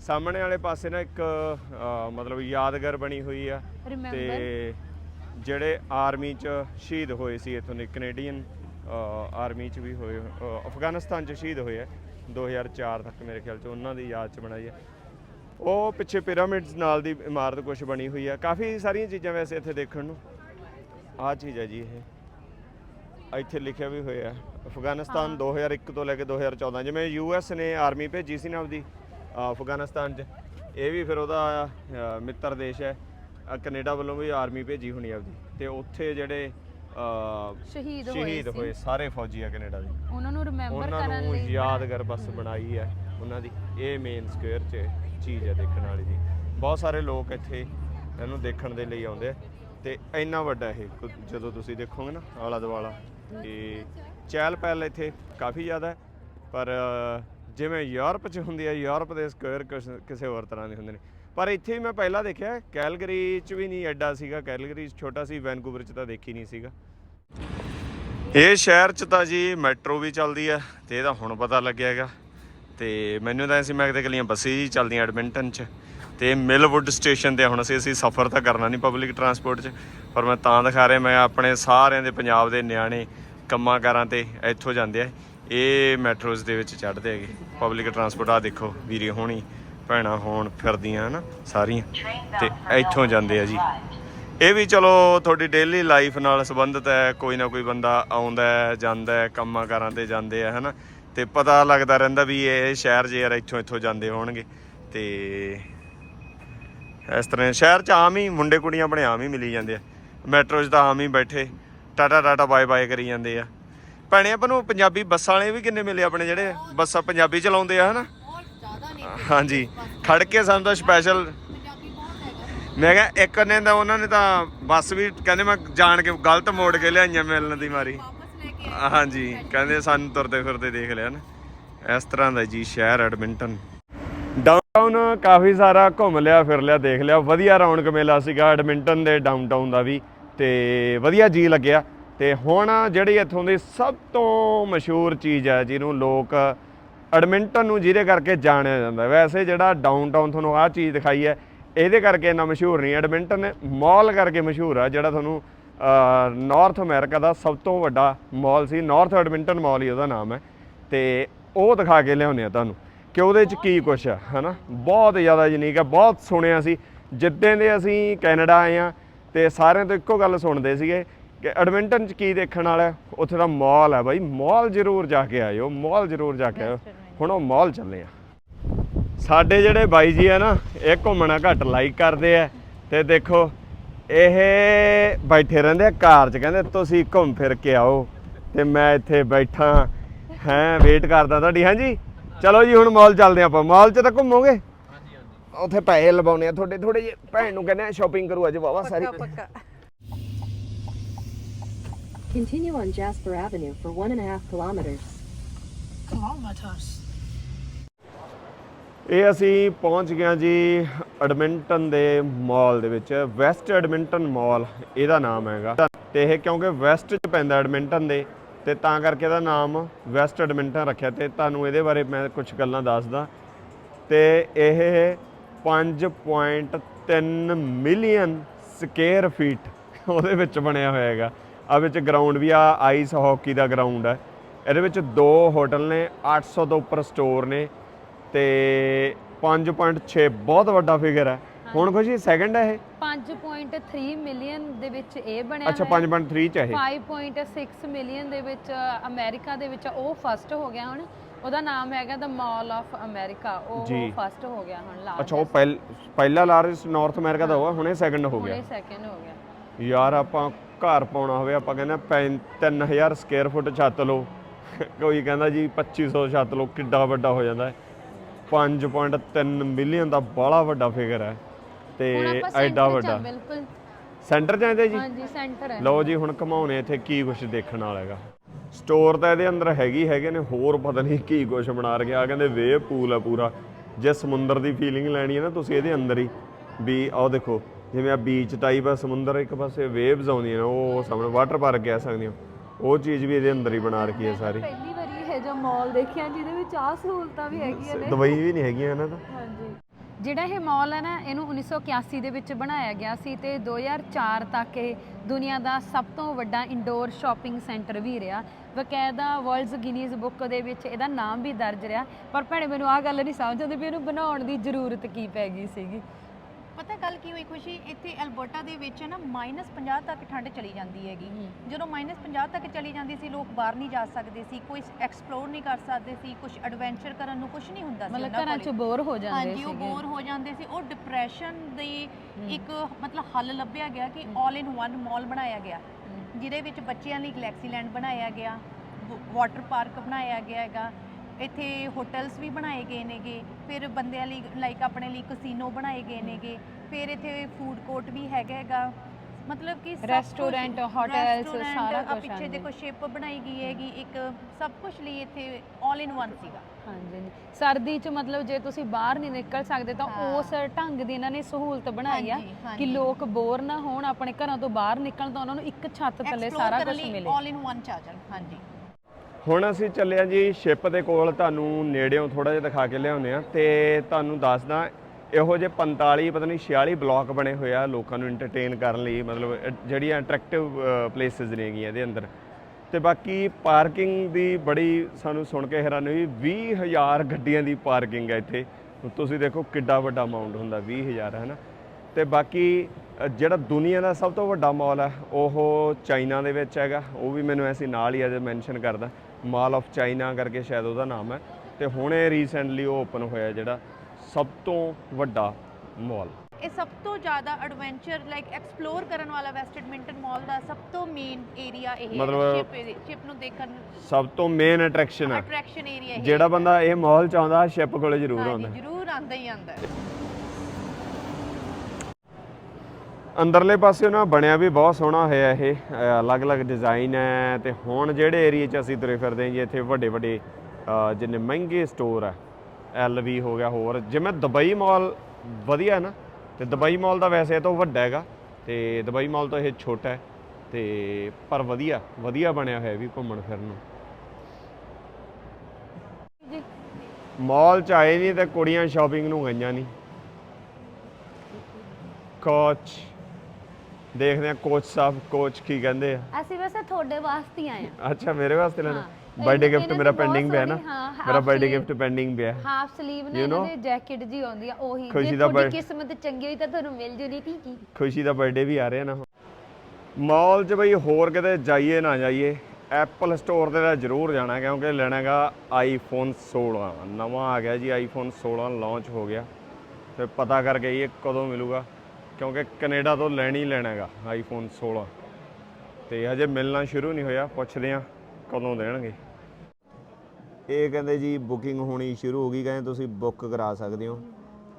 ਸਾਹਮਣੇ ਵਾਲੇ ਪਾਸੇ ਨਾ ਇੱਕ ਅ, ਮਤਲਬ ਯਾਦਗਾਰ ਬਣੀ ਹੋਈ ਆ। ਤੇ ਜਿਹੜੇ ਆਰਮੀ ਚ ਸ਼ਹੀਦ ਹੋਏ ਸੀ ਇਥੋਂ ਦੇ ਕੈਨੇਡੀਅਨ ਆਰਮੀ ਚ ਵੀ ਹੋਏ ਅ, ਅਫਗਾਨਿਸਤਾਨ ਚ ਸ਼ਹੀਦ ਹੋਏ ਆ। 2004 ਤੱਕ ਮੇਰੇ ਖਿਆਲ ਚ ਉਹਨਾਂ ਦੀ ਯਾਦ ਚ ਬਣਾਈ ਆ ਉਹ ਪਿੱਛੇ ਪਿਰਾਮਿਡਸ ਨਾਲ ਦੀ ਇਮਾਰਤ ਕੁਝ ਬਣੀ ਹੋਈ ਆ ਕਾਫੀ ਸਾਰੀਆਂ ਚੀਜ਼ਾਂ ਵੈਸੇ ਇੱਥੇ ਦੇਖਣ ਨੂੰ। ਆਹ ਚੀਜ਼ ਹੈ ਜੀ ਇਹ। ਇੱਥੇ ਲਿਖਿਆ ਵੀ ਹੋਇਆ ਅਫਗਾਨਿਸਤਾਨ 2001 ਤੋਂ ਲੈ ਕੇ 2014 ਜਿਵੇਂ ਯੂਐਸ ਨੇ ਆਰਮੀ ਭੇਜੀ ਸੀ ਨਾ ਆਪਦੀ ਅਫਗਾਨਿਸਤਾਨ 'ਚ। ਇਹ ਵੀ ਫਿਰ ਉਹਦਾ ਮਿੱਤਰ ਦੇਸ਼ ਹੈ। ਕੈਨੇਡਾ ਵੱਲੋਂ ਵੀ ਆਰਮੀ ਭੇਜੀ ਹੋਣੀ ਆਪਦੀ। ਤੇ ਉੱਥੇ ਜਿਹੜੇ ਸ਼ਹੀਦ ਹੋਏ ਸ਼ਹੀਦ ਸੀ। ਹੋਏ ਸਾਰੇ ਫੌਜੀ ਆ ਕੈਨੇਡਾ ਦੇ। ਉਹਨਾਂ ਨੂੰ ਰਿਮੈਂਬਰ ਉਹਨਾਂ ਕਰਨ ਨੂੰ ਲਈ ਯਾਦਗਾਰ ਬੱਸ ਬਣਾਈ ਹੈ ਉਹਨਾਂ ਦੀ ਇਹ ਮੇਨ ਸਕੁਅਰ 'ਚ ਚੀਜ਼ ਹੈ ਦੇਖਣ ਵਾਲੀ ਜੀ ਬਹੁਤ ਸਾਰੇ ਲੋਕ ਇੱਥੇ ਇਹਨੂੰ ਦੇਖਣ ਦੇ ਲਈ ਆਉਂਦੇ ਆ। ਤੇ ਇੰਨਾ ਵੱਡਾ ਇਹ ਕੁ- ਜਦੋਂ ਤੁਸੀਂ ਦੇਖੋਗੇ ਨਾ ਆਲਾ ਦੁਆਲਾ ਤੇ ਚਹਿਲ ਪਹਿਲ ਇੱਥੇ ਕਾਫੀ ਜ਼ਿਆਦਾ ਹੈ। ਪਰ ਅ, ਜਿਵੇਂ ਯੂਰਪ 'ਚ ਹੁੰਦੀ ਹੈ ਯੂਰਪ ਦੇ ਸਕੁਅਰ ਕਿਸੇ ਹੋਰ ਤਰ੍ਹਾਂ ਦੇ ਹੁੰਦੇ ਨੇ। ਪਰ ਇੱਥੇ ਮੈਂ ਪਹਿਲਾਂ ਦੇਖਿਆ, ਕੈਲਗਰੀ 'ਚ ਵੀ ਨਹੀਂ ਐਡਾ ਸੀਗਾ, ਕੈਲਗਰੀ 'ਚ ਛੋਟਾ ਸੀ, ਵੈਨਕੂਵਰ 'ਚ ਤਾਂ ਦੇਖੀ ਨਹੀਂ ਸੀਗਾ। ਇਹ ਸ਼ਹਿਰ 'ਚ ਤਾਂ ਜੀ ਮੈਟਰੋ ਵੀ ਚੱਲਦੀ ਹੈ ਤੇ ਇਹਦਾ ਹੁਣ ਪਤਾ ਲੱਗਿਆ ਹੈਗਾ। ਤੇ ਮੈਨੂੰ ਤਾਂ ਐਸੀ ਮੈਂ ਕਿਤੇ ਗਲੀਆਂ ਬੱਸੇ ਹੀ ਚੱਲਦੀਆਂ ਐਡਮਿੰਟਨ 'ਚ। ਤੇ ਮਿਲਵੁੱਡ ਸਟੇਸ਼ਨ ਤੇ ਹੁਣ ਅਸੀਂ ਅਸੀਂ ਸਫ਼ਰ ਤਾਂ ਕਰਨਾ ਨਹੀਂ ਪਬਲਿਕ ਟਰਾਂਸਪੋਰਟ 'ਚ, ਪਰ ਮੈਂ ਤਾਂ ਦਿਖਾ ਰਿਹਾ, ਮੈਂ ਆਪਣੇ ਸਾਰਿਆਂ ਦੇ ਪੰਜਾਬ ਦੇ ਨਿਆਣੇ ਕੰਮਾਂ ਕਾਰਾਂ ਤੇ ਇੱਥੋਂ ਜਾਂਦੇ ਆ। ਇਹ ਮੈਟਰੋਜ਼ ਦੇ ਵਿੱਚ ਚੜ੍ਹਦੇ ਹੈਗੇ ਪਬਲਿਕ ਟਰਾਂਸਪੋਰਟ ਆ ਦੇਖੋ ਵੀਰੇ ਹੋਣੀ। ਭੈਣਾਂ ਹੋਣ ਫਿਰਦੀਆਂ ਹਨਾ ਸਾਰੀਆਂ। ਤੇ ਇੱਥੋਂ ਜਾਂਦੇ ਆ ਜੀ। ਇਹ ਵੀ ਚਲੋ ਤੁਹਾਡੀ ਡੇਲੀ ਲਾਈਫ ਨਾਲ ਸੰਬੰਧਿਤ ਹੈ ਕੋਈ ਨਾ ਕੋਈ ਬੰਦਾ ਆਉਂਦਾ ਹੈ ਜਾਂਦਾ ਹੈ ਕੰਮਾਂ ਕਾਰਾਂ ਤੇ ਜਾਂਦੇ ਆ ਹਨਾ। ਤੇ ਪਤਾ ਲੱਗਦਾ ਰਹਿੰਦਾ ਵੀ ਇਹ ਸ਼ਹਿਰ ਜੇ ਯਾਰ ਇੱਥੋਂ ਇੱਥੋਂ ਜਾਂਦੇ ਹੋਣਗੇ। ਤੇ ਇਸ ਤਰ੍ਹਾਂ ਸ਼ਹਿਰ 'ਚ ਆਮ ਹੀ ਮੁੰਡੇ ਕੁੜੀਆਂ ਆਪਣੇ ਆਮ ਹੀ ਮਿਲੀ ਜਾਂਦੇ ਆ। ਮੈਟਰੋ 'ਚ ਤਾਂ ਆਮ ਹੀ ਬੈਠੇ ਟਾਟਾ ਟਾਟਾ ਬਾਏ ਬਾਏ ਕਰੀ ਜਾਂਦੇ ਆ। ਭੈਣੇ ਆਪਾਂ ਨੂੰ ਪੰਜਾਬੀ ਬੱਸਾਂ ਵਾਲੇ ਵੀ ਕਿੰਨੇ ਮਿਲੇ ਆਪਣੇ ਜਿਹੜੇ? ਬੱਸਾਂ ਪੰਜਾਬੀ ਚਲਾਉਂਦੇ ਆ ਹਨਾ। ਨੇ ਹਾਂਜੀ। ਖੜ ਕੇ ਸਾਨੂੰ ਤਾਂ ਸਪੈਸ਼ਲ ਮੈਂ ਕਿਹਾ ਇੱਕ ਨੇ ਤਾਂ ਉਹਨਾਂ ਨੇ ਤਾਂ ਬੱਸ ਵੀ ਕਹਿੰਦੇ ਮੈਂ ਜਾਣ ਕੇ ਗਲਤ ਮੋੜ ਕੇ ਲਿਆਈਆਂ ਮਿਲਣ ਦੀ ਮਾਰੀ। ਹਾਂਜੀ ਕਹਿੰਦੇ ਸਾਨੂੰ ਤੁਰਦੇ ਫਿਰਦੇ ਦੇਖ ਲਿਆ ਨਾ ਇਸ ਤਰ੍ਹਾਂ ਦਾ ਜੀ ਸ਼ਹਿਰ ਐਡਮਿੰਟਨ। ਡਾਊਨਟਾਊਨ ਕਾਫੀ ਸਾਰਾ ਘੁੰਮ ਲਿਆ ਫਿਰ ਲਿਆ ਦੇਖ ਲਿਆ। ਵਧੀਆ ਰੌਣਕ ਮੇਲਾ ਸੀਗਾ ਐਡਮਿੰਟਨ ਦੇ ਡਾਊਨਟਾਊਨ ਦਾ ਵੀ। ਤੇ ਵਧੀਆ ਜੀ ਲੱਗਿਆ। ਤੇ ਹੁਣ ਜਿਹੜੀ ਇੱਥੋਂ ਦੀ ਸਭ ਤੋਂ ਮਸ਼ਹੂਰ ਚੀਜ਼ ਹੈ ਜਿਹਨੂੰ ਲੋਕ ਐਡਮਿੰਟਨ ਨੂੰ ਜਿਹਦੇ ਕਰਕੇ ਜਾਣਿਆ ਜਾਂਦਾ। ਵੈਸੇ ਜਿਹੜਾ ਡਾਊਨਟਾਊਨ ਤੁਹਾਨੂੰ ਆਹ ਚੀਜ਼ ਦਿਖਾਈ ਹੈ, ਇਹਦੇ ਕਰਕੇ ਇੰਨਾ ਮਸ਼ਹੂਰ ਨਹੀਂ। ਐਡਮਿੰਟਨ ਮਾਲ ਕਰਕੇ ਮਸ਼ਹੂਰ ਆ, ਜਿਹੜਾ ਤੁਹਾਨੂੰ ਨਾਰਥ ਅਮਰੀਕਾ ਦਾ ਸਭ ਤੋਂ ਵੱਡਾ ਮਾਲ ਸੀ। ਨਾਰਥ ਐਡਮਿੰਟਨ ਮਾਲ ਹੀ ਉਹਦਾ ਨਾਮ ਹੈ। ਤੇ ਉਹ ਦਿਖਾ ਕੇ ਲਿਆਉਂਦੇ ਆ ਤੁਹਾਨੂੰ ਕਿ ਉਹਦੇ 'ਚ ਕੀ ਕੁਛ ਆ, ਹਨਾ? ਬਹੁਤ ਜ਼ਿਆਦਾ ਯੂਨੀਕ ਆ, ਬਹੁਤ ਸੁਣਿਆ ਸੀ। ਜਿੱਦਾਂ ਦੇ ਅਸੀਂ ਕੈਨੇਡਾ ਆਏ ਆ, ਤੇ ਸਾਰਿਆਂ ਤੋਂ ਇੱਕੋ ਗੱਲ ਸੁਣਦੇ ਸੀਗੇ ਕਿ ਐਡਮਿੰਟਨ 'ਚ ਕੀ ਦੇਖਣ ਵਾਲਾ ਉੱਥੇ ਦਾ ਮਾਲ ਆ ਬਾਈ। ਮਾਲ ਜ਼ਰੂਰ ਜਾ ਕੇ ਆਇਓ ਮਾਲ ਜ਼ਰੂਰ ਜਾ ਕੇ ਆਇਓ। ਹੁਣ ਉਹ ਮਾਲ ਚੱਲੇ ਆ। ਸਾਡੇ ਜਿਹੜੇ ਬਾਈ ਜੀ ਆ ਨਾ ਇਹ ਘੁੰਮਣਾ ਘੱਟ ਲਾਈਕ ਕਰਦੇ ਆ ਤੇ ਦੇਖੋ ਇਹ ਬੈਠੇ ਰਹਿੰਦੇ ਆ ਕਾਰ 'ਚ ਕਹਿੰਦੇ ਤੁਸੀਂ ਘੁੰਮ ਫਿਰ ਕੇ ਆਓ ਤੇ ਮੈਂ ਇੱਥੇ ਬੈਠਾ ਹਾਂ ਵੇਟ ਕਰਦਾ ਤੁਹਾਡੀ ਹਾਂਜੀ? ਚਲੋ ਜੀ ਹੁਣ ਮਾਲ ਚੱਲਦੇ ਆਪਾਂ। ਮਾਲ 'ਚ ਤਾਂ ਘੁੰਮੋਗੇ? ਹਾਂਜੀ ਹਾਂਜੀ ਉੱਥੇ ਪੈਸੇ ਲਵਾਉਣੇ ਆ ਤੁਹਾਡੇ ਥੋੜੇ ਜਿਹੇ ਭੈਣ ਨੂੰ ਕਹਿੰਦੇ ਆ ਸ਼ਾਪਿੰਗ ਕਰੂ ਅੱਜ ਵਾਵਾ ਸਾਰੀ। ਪੱਕਾ Continue on Jasper Avenue for one and a half kilometers. ਇਹ ਅਸੀਂ ਪਹੁੰਚ ਗਏ ਜੀ ਐਡਮਿੰਟਨ ਦੇ ਮਾਲ ਦੇ ਵਿੱਚ, ਵੈਸਟ ਐਡਮਿੰਟਨ ਮਾਲ, ਇਹਦਾ ਨਾਮ ਹੈਗਾ। ਤੇ ਇਹ ਕਿਉਂਕਿ ਵੈਸਟ ਚ ਪੈਂਦਾ ਐਡਮਿੰਟਨ ਦੇ, ਤੇ ਤਾਂ ਕਰਕੇ ਇਹਦਾ ਨਾਮ ਵੈਸਟ ਐਡਮਿੰਟਨ ਰੱਖਿਆ। ਤੇ ਤੁਹਾਨੂੰ ਇਹਦੇ ਬਾਰੇ ਮੈਂ ਕੁਝ ਗੱਲਾਂ ਦੱਸਦਾ। ਤੇ ਇਹ 5.3 ਮਿਲੀਅਨ ਸਕੁਅਰ ਫੀਟ ਉਹਦੇ ਵਿੱਚ ਬਣਿਆ ਹੋਇਆ ਹੈਗਾ। ਆ ਵਿੱਚ ਗਰਾਊਂਡ ਵੀ ਆ ਆਈਸ ਹਾਕੀ ਦਾ ਗਰਾਊਂਡ ਹੈ। ਇਹਦੇ ਵਿੱਚ ਦੋ ਹੋਟਲ ਨੇ 800 ਤੋਂ ਉੱਪਰ ਸਟੋਰ ਨੇ। ਤੇ 5.6 ਬਹੁਤ ਵੱਡਾ ਫਿਗਰ ਹੈ। ਹੁਣ ਖੁਸ਼ੀ ਸੈਕੰਡ ਹੈ ਇਹ? 5.3 ਮਿਲੀਅਨ ਦੇ ਵਿੱਚ ਇਹ ਬਣਿਆ ਅੱਛਾ ਹੋਇਆ। 5.3 ਚ ਹੈ ਇਹ। 5.6 ਮਿਲੀਅਨ ਦੇ ਵਿੱਚ ਅਮਰੀਕਾ ਦੇ ਵਿੱਚ ਉਹ ਫਸਟ ਹੋ ਗਿਆ ਹੁਣ। ਉਹਦਾ ਨਾਮ ਹੈਗਾ ਦ ਮਾਲ ਆਫ ਅਮਰੀਕਾ ਉਹ। ਫਸਟ ਹੋ ਗਿਆ ਹੁਣ ਲਾਸਟ ਅੱਛਾ ਉਹ ਪਹਿਲ- ਲਾਰਜੈਸਟ ਨਾਰਥ ਅਮਰੀਕਾ ਦਾ ਹੋਇਆ ਹੁਣੇ ਸੈਕੰਡ ਹੋ ਗਿਆ। ਹੁਣੇ ਸੈਕਿੰਡ ਹੋ ਗਿਆ। ਯਾਰ ਆਪਾਂ ਘਰ ਪਾਉਣਾ ਹੋਵੇ ਆਪਾਂ ਕਹਿੰਦੇ 3000 ਸਕੁਅਰ ਫੁੱਟ ਛੱਤ ਲਓ। ਕੋਈ ਕਹਿੰਦਾ ਜੀ 2500 ਛੱਤ ਲਓ ਕਿੱਡਾ ਵੱਡਾ ਹੋ ਜਾਂਦਾ ਹੈ। 5.3 ਮਿਲੀਅਨ ਦਾ ਬੜਾ ਵੱਡਾ ਫਿਗਰ ਹੈ ਤੇ ਐਡਾ ਵੱਡਾ। ਬਿਲਕੁਲ। ਸੈਂਟਰ ਚ ਆਂਦੇ ਜੀ? ਹਾਂਜੀ ਸੈਂਟਰ ਹੈ। ਲਓ ਜੀ ਹੁਣ ਘਮਾਉਣੇ ਇੱਥੇ ਕੀ ਕੁਝ ਦੇਖਣ ਵਾਲਾ ਹੈਗਾ। ਸਟੋਰ ਤਾਂ ਇਹਦੇ ਅੰਦਰ ਹੈਗੀ ਹੈਗੇ ਨੇ ਹੋਰ ਪਤਾ ਨਹੀਂ ਕੀ ਕੁਝ ਬਣਾ ਰਗੇ ਆ ਕਹਿੰਦੇ ਵੇਵ ਪੂਲ ਆ ਪੂਰਾ। ਜੇ ਸਮੁੰਦਰ ਦੀ ਫੀਲਿੰਗ ਲੈਣੀ ਹੈ ਨਾ ਤੁਸੀਂ ਇਹਦੇ ਅੰਦਰ ਹੀ ਵੀ ਆਹ ਦੇਖੋ ਜਿਵੇਂ ਆ ਬੀਚ ਟਾਈਪ ਆ ਸਮੁੰਦਰ ਇੱਕ ਪਾਸੇ ਵੇਵਸ ਆਉਂਦੀਆਂ ਨੇ ਉਹ ਸਾਹਮਣੇ ਵਾਟਰ ਪਾਰਕ ਕਹਿ ਸਕਦੇ ਹੋ। ਉਹ ਚੀਜ਼ ਵੀ ਇਹਦੇ ਅੰਦਰ ਹੀ ਬਣਾ ਰੱਖੀ ਹੈ ਸਾਰੀ। ਪਹਿਲੀ ਮਾਲ ਦੇਖਿਆ ਜਿਹਦੇ ਵਿੱਚ ਆਹ ਸਹੂਲਤਾਂ ਵੀ ਹੈਗੀਆਂ ਨੇ। ਦੁਬਈ ਵੀ ਨਹੀਂ ਹੈਗੀਆਂ ਇਹਨਾਂ ਦਾ ਹਾਂਜੀ। ਜਿਹੜਾ ਇਹ ਮਾਲ ਹੈ ਨਾ ਇਹਨੂੰ 1981 ਦੇ ਵਿੱਚ ਬਣਾਇਆ ਗਿਆ ਸੀ ਤੇ 2004 ਤੱਕ ਇਹ ਦੁਨੀਆ ਦਾ ਸਭ ਤੋਂ ਵੱਡਾ ਇੰਡੋਰ ਸ਼ਾਪਿੰਗ ਸੈਂਟਰ ਵੀ ਰਿਹਾ। ਬਕਾਇਦਾ ਵਰਲਡਸ ਗਿਨੀਜ਼ ਬੁੱਕ ਦੇ ਵਿੱਚ ਇਹਦਾ ਨਾਮ ਵੀ ਦਰਜ ਰਿਹਾ। ਪਰ ਭੈਣੇ ਮੈਨੂੰ ਆਹ ਗੱਲ ਨਹੀਂ ਸਮਝ ਆਉਂਦੀ ਵੀ ਇਹਨੂੰ ਬਣਾਉਣ ਦੀ ਜ਼ਰੂਰਤ ਕੀ ਪੈ ਗਈ ਸੀਗੀ। ਪਤਾ ਗੱਲ ਕੀ ਹੋਈ? ਖੁਸ਼ੀ ਇੱਥੇ ਅਲਬਰਟਾ ਦੇ ਵਿੱਚ ਨਾ -50 ਤੱਕ ਠੰਡ ਚਲੀ ਜਾਂਦੀ ਹੈਗੀ। ਜਦੋਂ -50 ਤੱਕ ਚਲੀ ਜਾਂਦੀ ਸੀ ਲੋਕ ਬਾਹਰ ਨਹੀਂ ਜਾ ਸਕਦੇ ਸੀ ਕੋਈ ਐਕਸਪਲੋਰ ਨਹੀਂ ਕਰ ਸਕਦੇ ਸੀ ਕੁਝ ਐਡਵੈਂਚਰ ਕਰਨ ਨੂੰ ਕੁਝ ਨਹੀਂ ਹੁੰਦਾ ਸੀ ਮਤਲਬ ਘਰਾਂ 'ਚ। ਬੋਰ ਹੋ ਜਾਂਦੇ ਹਾਂਜੀ ਉਹ ਬੋਰ ਹੋ ਜਾਂਦੇ ਸੀ। ਉਹ ਡਿਪਰੈਸ਼ਨ ਦੀ ਇੱਕ ਮਤਲਬ ਹੱਲ ਲੱਭਿਆ ਗਿਆ ਕਿ 올 ਇਨ ਵਨ ਮਾਲ ਬਣਾਇਆ ਗਿਆ। ਜਿਹਦੇ ਵਿੱਚ ਬੱਚਿਆਂ ਲਈ ਗਲੈਕਸੀਲੈਂਡ ਬਣਾਇਆ ਗਿਆ ਵਾਟਰ ਪਾਰਕ ਬਣਾਇਆ ਗਿਆ ਹੈਗਾ। ਇੱਥੇ ਹੋਟਲਸ ਵੀ ਬਣਾਏ ਗਏ ਨੇਗੇ ਫਿਰ ਬੰਦਿਆਂ ਲਈ ਲਾਈਕ ਆਪਣੇ ਲਈ ਕਸੀਨੋ ਬਣਾਏ ਗਏ ਨੇਗੇ ਫਿਰ ਇੱਥੇ ਫੂਡ ਕੋਰਟ ਵੀ ਹੈਗਾ ਹੈਗਾ ਮਤਲਬ ਕਿ ਸਭ ਕੁਛ- Restaurant, hotels, restaurant, ਸਾਰਾ ਆਹ ਕੁਛ ਪਿੱਛੇ ਹਾਂਜੀ। ਦੇਖੋ ਸ਼ਿਪ ਬਣਾਈ ਗਈ ਹੈਗੀ ਇੱਕ ਸਭ ਕੁਝ ਲਈ ਇੱਥੇ 올 ਇਨ ਵਨ ਸੀਗਾ ਹਾਂਜੀ ਹਾਂਜੀ। ਸਰਦੀ 'ਚ ਮਤਲਬ ਜੇ ਤੁਸੀਂ ਬਾਹਰ ਨਹੀਂ ਨਿਕਲ ਸਕਦੇ ਤਾਂ ਹਾਂ। ਉਸ ਢੰਗ ਦੀ ਇਹਨਾਂ ਨੇ ਸਹੂਲਤ ਬਣਾਈ ਆ ਹਾਂਜੀ, ਕਿ ਹਾਂਜੀ। ਲੋਕ ਬੋਰ ਨਾ ਹੋਣ ਆਪਣੇ ਘਰਾਂ ਤੋਂ ਬਾਹਰ ਨਿਕਲਣ ਤਾਂ ਉਹਨਾਂ ਨੂੰ ਇੱਕ ਛੱਤ ਥੱਲੇ ਸਾਰਾ ਕੁਝ ਮਿਲੇ 올 ਇਨ ਵਨ ਚਾਰਜਰ ਹਾਂਜੀ ਹੁਣ ਅਸੀਂ ਚੱਲੇ ਹਾਂ ਜੀ ਸ਼ਿਪ ਦੇ ਕੋਲ, ਤੁਹਾਨੂੰ ਨੇੜਿਓਂ ਥੋੜਾ ਜਿਹਾ ਦਿਖਾ ਕੇ ਲਿਆਉਂਦੇ ਆ ਤੇ ਤੁਹਾਨੂੰ ਦੱਸਦਾ, ਇਹੋ ਜਿਹੇ 45 ਪਤਾ ਨਹੀਂ 46 ਬਲਾਕ ਬਣੇ ਹੋਏ ਆ ਲੋਕਾਂ ਨੂੰ ਐਂਟਰਟੇਨ ਕਰਨ ਲਈ, ਮਤਲਬ ਜਿਹੜੀਆਂ ਅਟਰੈਕਟਿਵ ਪਲੇਸਿਸ ਨੇਗੀਆਂ ਇਹਦੇ ਅੰਦਰ। ਤੇ ਬਾਕੀ ਪਾਰਕਿੰਗ ਦੀ ਬੜੀ ਸਾਨੂੰ ਸੁਣ ਕੇ ਹੈਰਾਨੀ ਹੋਈ 20000 ਗੱਡੀਆਂ ਦੀ ਪਾਰਕਿੰਗ ਹੈ ਇੱਥੇ। ਤੁਸੀਂ ਦੇਖੋ ਕਿੱਡਾ ਵੱਡਾ ਅਮਾਉਂਟ ਹੁੰਦਾ 20000 ਹੈ ਨਾ ਤੇ ਬਾਕੀ ਜਿਹੜਾ ਦੁਨੀਆ ਦਾ ਸਭ ਤੋਂ ਵੱਡਾ ਮਾਲ ਹੈ ਉਹ ਚਾਈਨਾ ਦੇ ਵਿੱਚ ਹੈਗਾ, ਉਹ ਵੀ ਮੈਨੂੰ ਐਸੀ ਨਾਲ ਹੀ ਅਜੇ ਮੈਂਸ਼ਨ ਕਰਦਾ। ਮਾਲ ਆਫ ਚਾਈਨਾ ਕਰਕੇ ਸ਼ਾਇਦ ਉਹਦਾ ਨਾਮ ਹੈ। ਤੇ ਹੁਣੇ ਰੀਸੈਂਟਲੀ ਉਹ ਓਪਨ ਹੋਇਆ ਜਿਹੜਾ ਸਭ ਤੋਂ ਵੱਡਾ ਮਾਲ ਇਹ ਸਭ ਤੋਂ ਜ਼ਿਆਦਾ ਐਡਵੈਂਚਰ ਲਾਈਕ ਐਕਸਪਲੋਰ ਕਰਨ ਵਾਲਾ ਵੈਸਟ ਐਡਮਿੰਟਨ ਮਾਲ ਦਾ ਸਭ ਤੋਂ ਮੇਨ ਏਰੀਆ ਇਹ ਮਤਲਬ- ਸ਼ਿਪ ਨੂੰ ਦੇਖਣ ਸਭ ਤੋਂ ਮੇਨ ਅਟਰੈਕਸ਼ਨ ਹੈ। ਅਟਰੈਕਸ਼ਨ ਏਰੀਆ ਇਹ ਜਿਹੜਾ ਬੰਦਾ ਇਹ ਮਾਲ ਚ ਆਉਂਦਾ ਸ਼ਿਪ ਕੋਲੇ ਜ਼ਰੂਰ ਆਉਂਦਾ ਜ਼ਰੂਰ ਆਂਦਾ ਹੀ ਆਂਦਾ ਅੰਦਰਲੇ ਪਾਸੇ ਉਹਨਾਂ ਬਣਿਆ ਵੀ ਬਹੁਤ ਸੋਹਣਾ ਹੋਇਆ ਇਹ ਅਲੱਗ-ਅਲੱਗ ਡਿਜ਼ਾਈਨ ਹੈ ਤੇ ਹੁਣ ਜਿਹੜੇ ਏਰੀਆ 'ਚ ਅਸੀਂ ਤੁਰੇ ਫਿਰਦੇ ਹਾਂ ਜੀ, ਇੱਥੇ ਵੱਡੇ ਵੱਡੇ ਜਿੰਨੇ ਮਹਿੰਗੇ ਸਟੋਰ ਆ ਐਲਵੀ ਹੋ ਗਿਆ, ਹੋਰ ਜਿਵੇਂ ਦੁਬਈ ਮਾਲ ਵਧੀਆ ਨਾ, ਤੇ ਦੁਬਈ ਮਾਲ ਦਾ ਵੈਸੇ ਇਹ ਤੋਂ ਵੱਡਾ ਹੈਗਾ, ਤੇ ਦੁਬਈ ਮਾਲ ਤੋਂ ਇਹ ਛੋਟਾ ਹੈ, ਤੇ ਪਰ ਵਧੀਆ ਵਧੀਆ ਬਣਿਆ ਹੋਇਆ ਵੀ ਘੁੰਮਣ ਫਿਰਨ ਨੂੰ। ਜੀ ਮਾਲ ਚ ਆਏ ਨਹੀਂ ਤੇ ਕੁੜੀਆਂ ਸ਼ਾਪਿੰਗ ਨੂੰ ਗਈਆਂ ਨਹੀਂ ਕੋਚ ਦੇਖਦੇ ਆ ਕੋਚ ਸਾਹਿਬ ਕੋਚ ਕੀ ਕਹਿੰਦੇ ਆ। ਅਸੀਂ ਵੈਸੇ ਤੁਹਾਡੇ ਵਾਸਤੇ ਹੀ ਆਏ ਆ ਅੱਛਾ ਮੇਰੇ ਵਾਸਤੇ ਲੈਣਾ? ਹਾਂ। ਬਰਥਡੇ ਇਹਨਾਂ- ਗਿਫਟ ਮੇਰਾ ਬਹੁਤ ਪੈਂਡਿੰਗ ਪਿਆ ਨਾ। ਸੋਹਣੀ, ਹਾਂ, ਮੇਰਾ half birthday sleeve। Gift pending ਪਿਆ। ਹਾਫ ਸਲੀਵ ਨੇ You ਇਹਨਾਂ know? ਦੇ ਜੈਕਟ ਜੀ ਆਉਂਦੀ ਆ ਉਹੀ। ਖੁਸ਼ੀ ਜੇ ਦਾ ਤੁਹਾਡੀ ਕਿਸਮਤ ਚੰਗੀ ਹੋਈ ਤਾਂ ਤੁਹਾਨੂੰ ਮਿਲ ਜੂਗੀ ਹੀ। ਖੁਸ਼ੀ ਦਾ ਬਰਥਡੇ ਵੀ ਆ ਰਿਹਾ ਨਾ। ਮਾਲ 'ਚ ਬਈ ਹੋਰ ਕਿਤੇ ਜਾਈਏ ਨਾ ਜਾਈਏ ਐਪਲ ਸਟੋਰ ਤੇ ਤਾਂ ਜ਼ਰੂਰ ਜਾਣਾ ਕਿਉਂਕਿ ਲੈਣਾਗਾ ਆਈਫੋਨ 16 ਨਵਾਂ ਆ ਗਿਆ ਜੀ ਆਈਫੋਨ 16 ਲਾਂਚ ਹੋ ਗਿਆ। ਤੇ ਪਤਾ ਕਰਕੇ ਇਹ ਕਦੋਂ ਮਿਲੂਗਾ। ਕਿਉਂਕਿ ਕੈਨੇਡਾ ਤੋਂ ਲੈਣੀ ਲੈਣਾ ਲੈਣਾਗਾ ਆਈਫੋਨ 16 ਤੇ ਹਜੇ ਮਿਲਣਾ ਸ਼ੁਰੂ ਨਹੀਂ ਹੋਇਆ, ਪੁੱਛਦੇ ਆ ਕਦੋਂ ਦੇਣਗੇ। ਇਹ ਕਹਿੰਦੇ ਜੀ ਬੁਕਿੰਗ ਹੋਣੀ ਸ਼ੁਰੂ ਹੋ ਗਈ, ਕਹਿੰਦੇ ਤੁਸੀਂ ਬੁੱਕ ਕਰਾ ਸਕਦੇ ਹੋ।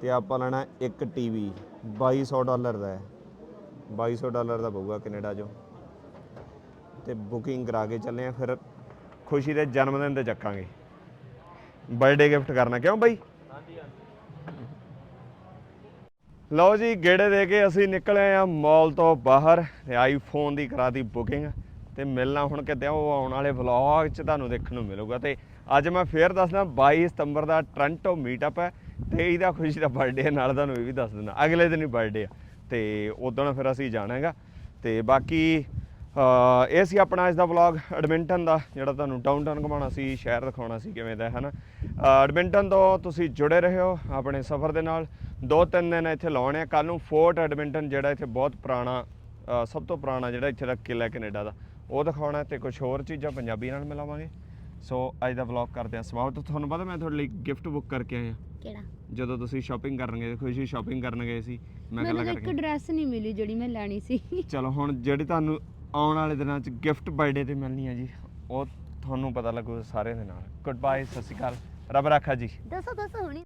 ਤੇ ਆਪਾਂ ਲੈਣਾ ਇੱਕ ਟੀਵੀ 2200 ਡਾਲਰ ਦਾ ਹੈ। 2200 ਡਾਲਰ ਦਾ ਪਊਗਾ ਕੈਨੇਡਾ 'ਚੋਂ। ਤੇ ਬੁਕਿੰਗ ਕਰਾ ਕੇ ਚੱਲੇ ਆ ਫਿਰ ਖੁਸ਼ੀ ਦੇ ਜਨਮ ਦਿਨ ਤੇ ਚੱਕਾਂਗੇ। ਬਰਥਡੇ ਗਿਫਟ ਕਰਨਾ, ਕਿਉਂ ਬਾਈ? ਲਓ ਜੀ, ਗੇੜੇ ਦੇ ਕੇ ਅਸੀਂ ਨਿਕਲੇ ਆ ਮਾਲ ਤੋਂ ਬਾਹਰ ਤੇ ਆਈਫੋਨ ਦੀ ਕਰਾਤੀ ਬੁਕਿੰਗ ਤੇ ਮਿਲਣਾ ਹੁਣ ਕਿਤੇ, ਉਹ ਆਉਣ ਵਾਲੇ ਵਲੌਗ 'ਚ ਤੁਹਾਨੂੰ ਦੇਖਣ ਨੂੰ ਮਿਲੂਗਾ ਤੇ ਅੱਜ ਮੈਂ ਫੇਰ ਦੱਸਦਾ 22 ਸਤੰਬਰ ਦਾ ਟ੍ਰਾਂਟੋ ਮੀਟਅਪ ਹੈ ਤੇ ਇਹਦਾ ਖੁਸ਼ੀ ਦਾ ਬਰਥਡੇ ਨਾਲ ਤੁਹਾਨੂੰ ਇਹ ਵੀ ਦੱਸ ਦਿੰਦਾ, ਅਗਲੇ ਦਿਨ ਹੀ ਬਰਥਡੇ ਆ ਤੇ ਉਦੋਂ ਫਿਰ ਅਸੀਂ ਜਾਣਾ ਹੈਗਾ ਤੇ ਬਾਕੀ ਇਹ ਸੀ ਆਪਣਾ ਅੱਜ ਦਾ ਵਲੌਗ ਐਡਮਿੰਟਨ ਦਾ ਜਿਹੜਾ ਤੁਹਾਨੂੰ ਡਾਊਨਟਾਊਨ ਘੁਮਾਉਣਾ ਸੀ ਸ਼ਹਿਰ ਦਿਖਾਉਣਾ ਸੀ ਕਿਵੇਂ ਦਾ ਹੈ ਨਾ ਐਡਮਿੰਟਨ ਤੋਂ ਤੁਸੀਂ ਜੁੜੇ ਰਹੋ ਆਪਣੇ ਸਫ਼ਰ ਦੇ ਨਾਲ। ਦੋ ਤਿੰਨ ਦਿਨ ਇੱਥੇ ਲਾਉਣੇ ਆ। ਕੱਲ ਨੂੰ ਫੋਰਟ ਐਡਮਿੰਟਨ ਜਿਹੜਾ ਇੱਥੇ ਬਹੁਤ ਪੁਰਾਣਾ ਸਭ ਤੋਂ ਪੁਰਾਣਾ ਜਿਹੜਾ ਇੱਥੇ ਦਾ ਕਿਲਾ ਹੈ ਕੈਨੇਡਾ ਦਾ ਉਹ ਦਿਖਾਉਣਾ ਤੇ ਕੁਝ ਹੋਰ ਚੀਜ਼ਾਂ ਪੰਜਾਬੀ ਨਾਲ ਮਿਲਾਵਾਂਗੇ। ਸੋ ਅੱਜ ਦਾ ਵਲੌਗ ਕਰਦੇ ਹਾਂ ਸਮਾਪਤ। ਤੁਹਾਨੂੰ ਪਤਾ ਮੈਂ ਤੁਹਾਡੇ ਲਈ ਗਿਫਟ ਬੁੱਕ ਕਰਕੇ ਆਇਆ। ਕਿਹੜਾ? ਜਦੋਂ ਤੁਸੀਂ ਸ਼ਾਪਿੰਗ ਕਰਨ ਗਏ ਖੁਸ਼ੀ ਸ਼ਾਪਿੰਗ ਕਰਨ ਗਏ ਸੀ ਮੈਂ ਮੈਨੂੰ ਗੱਲਾਂ ਤਾਂ ਇੱਕ ਕਰਕੇ। ਡਰੈਸ ਨਹੀਂ ਮਿਲੀ ਜਿਹੜੀ ਮੈਂ ਲੈਣੀ ਸੀ। ਚਲੋ ਹੁਣ ਜਿਹੜੀ ਤੁਹਾਨੂੰ ਆਉਣ ਵਾਲੇ ਦਿਨਾਂ 'ਚ ਗਿਫਟ ਬਰਥਡੇ ਤੇ ਮਿਲਣੀ ਹੈ ਜੀ। ਉਹ ਤੁਹਾਨੂੰ ਪਤਾ ਲੱਗੂ ਸਾਰਿਆਂ ਦੇ ਨਾਲ। ਗੁੱਡ ਬਾਏ ਸਤਿ ਸ਼੍ਰੀ ਅਕਾਲ। ਰੱਬ ਰਾਖਾ ਜੀ। ਦੱਸੋ ਦੱਸੋ, ਹੁਣੀ।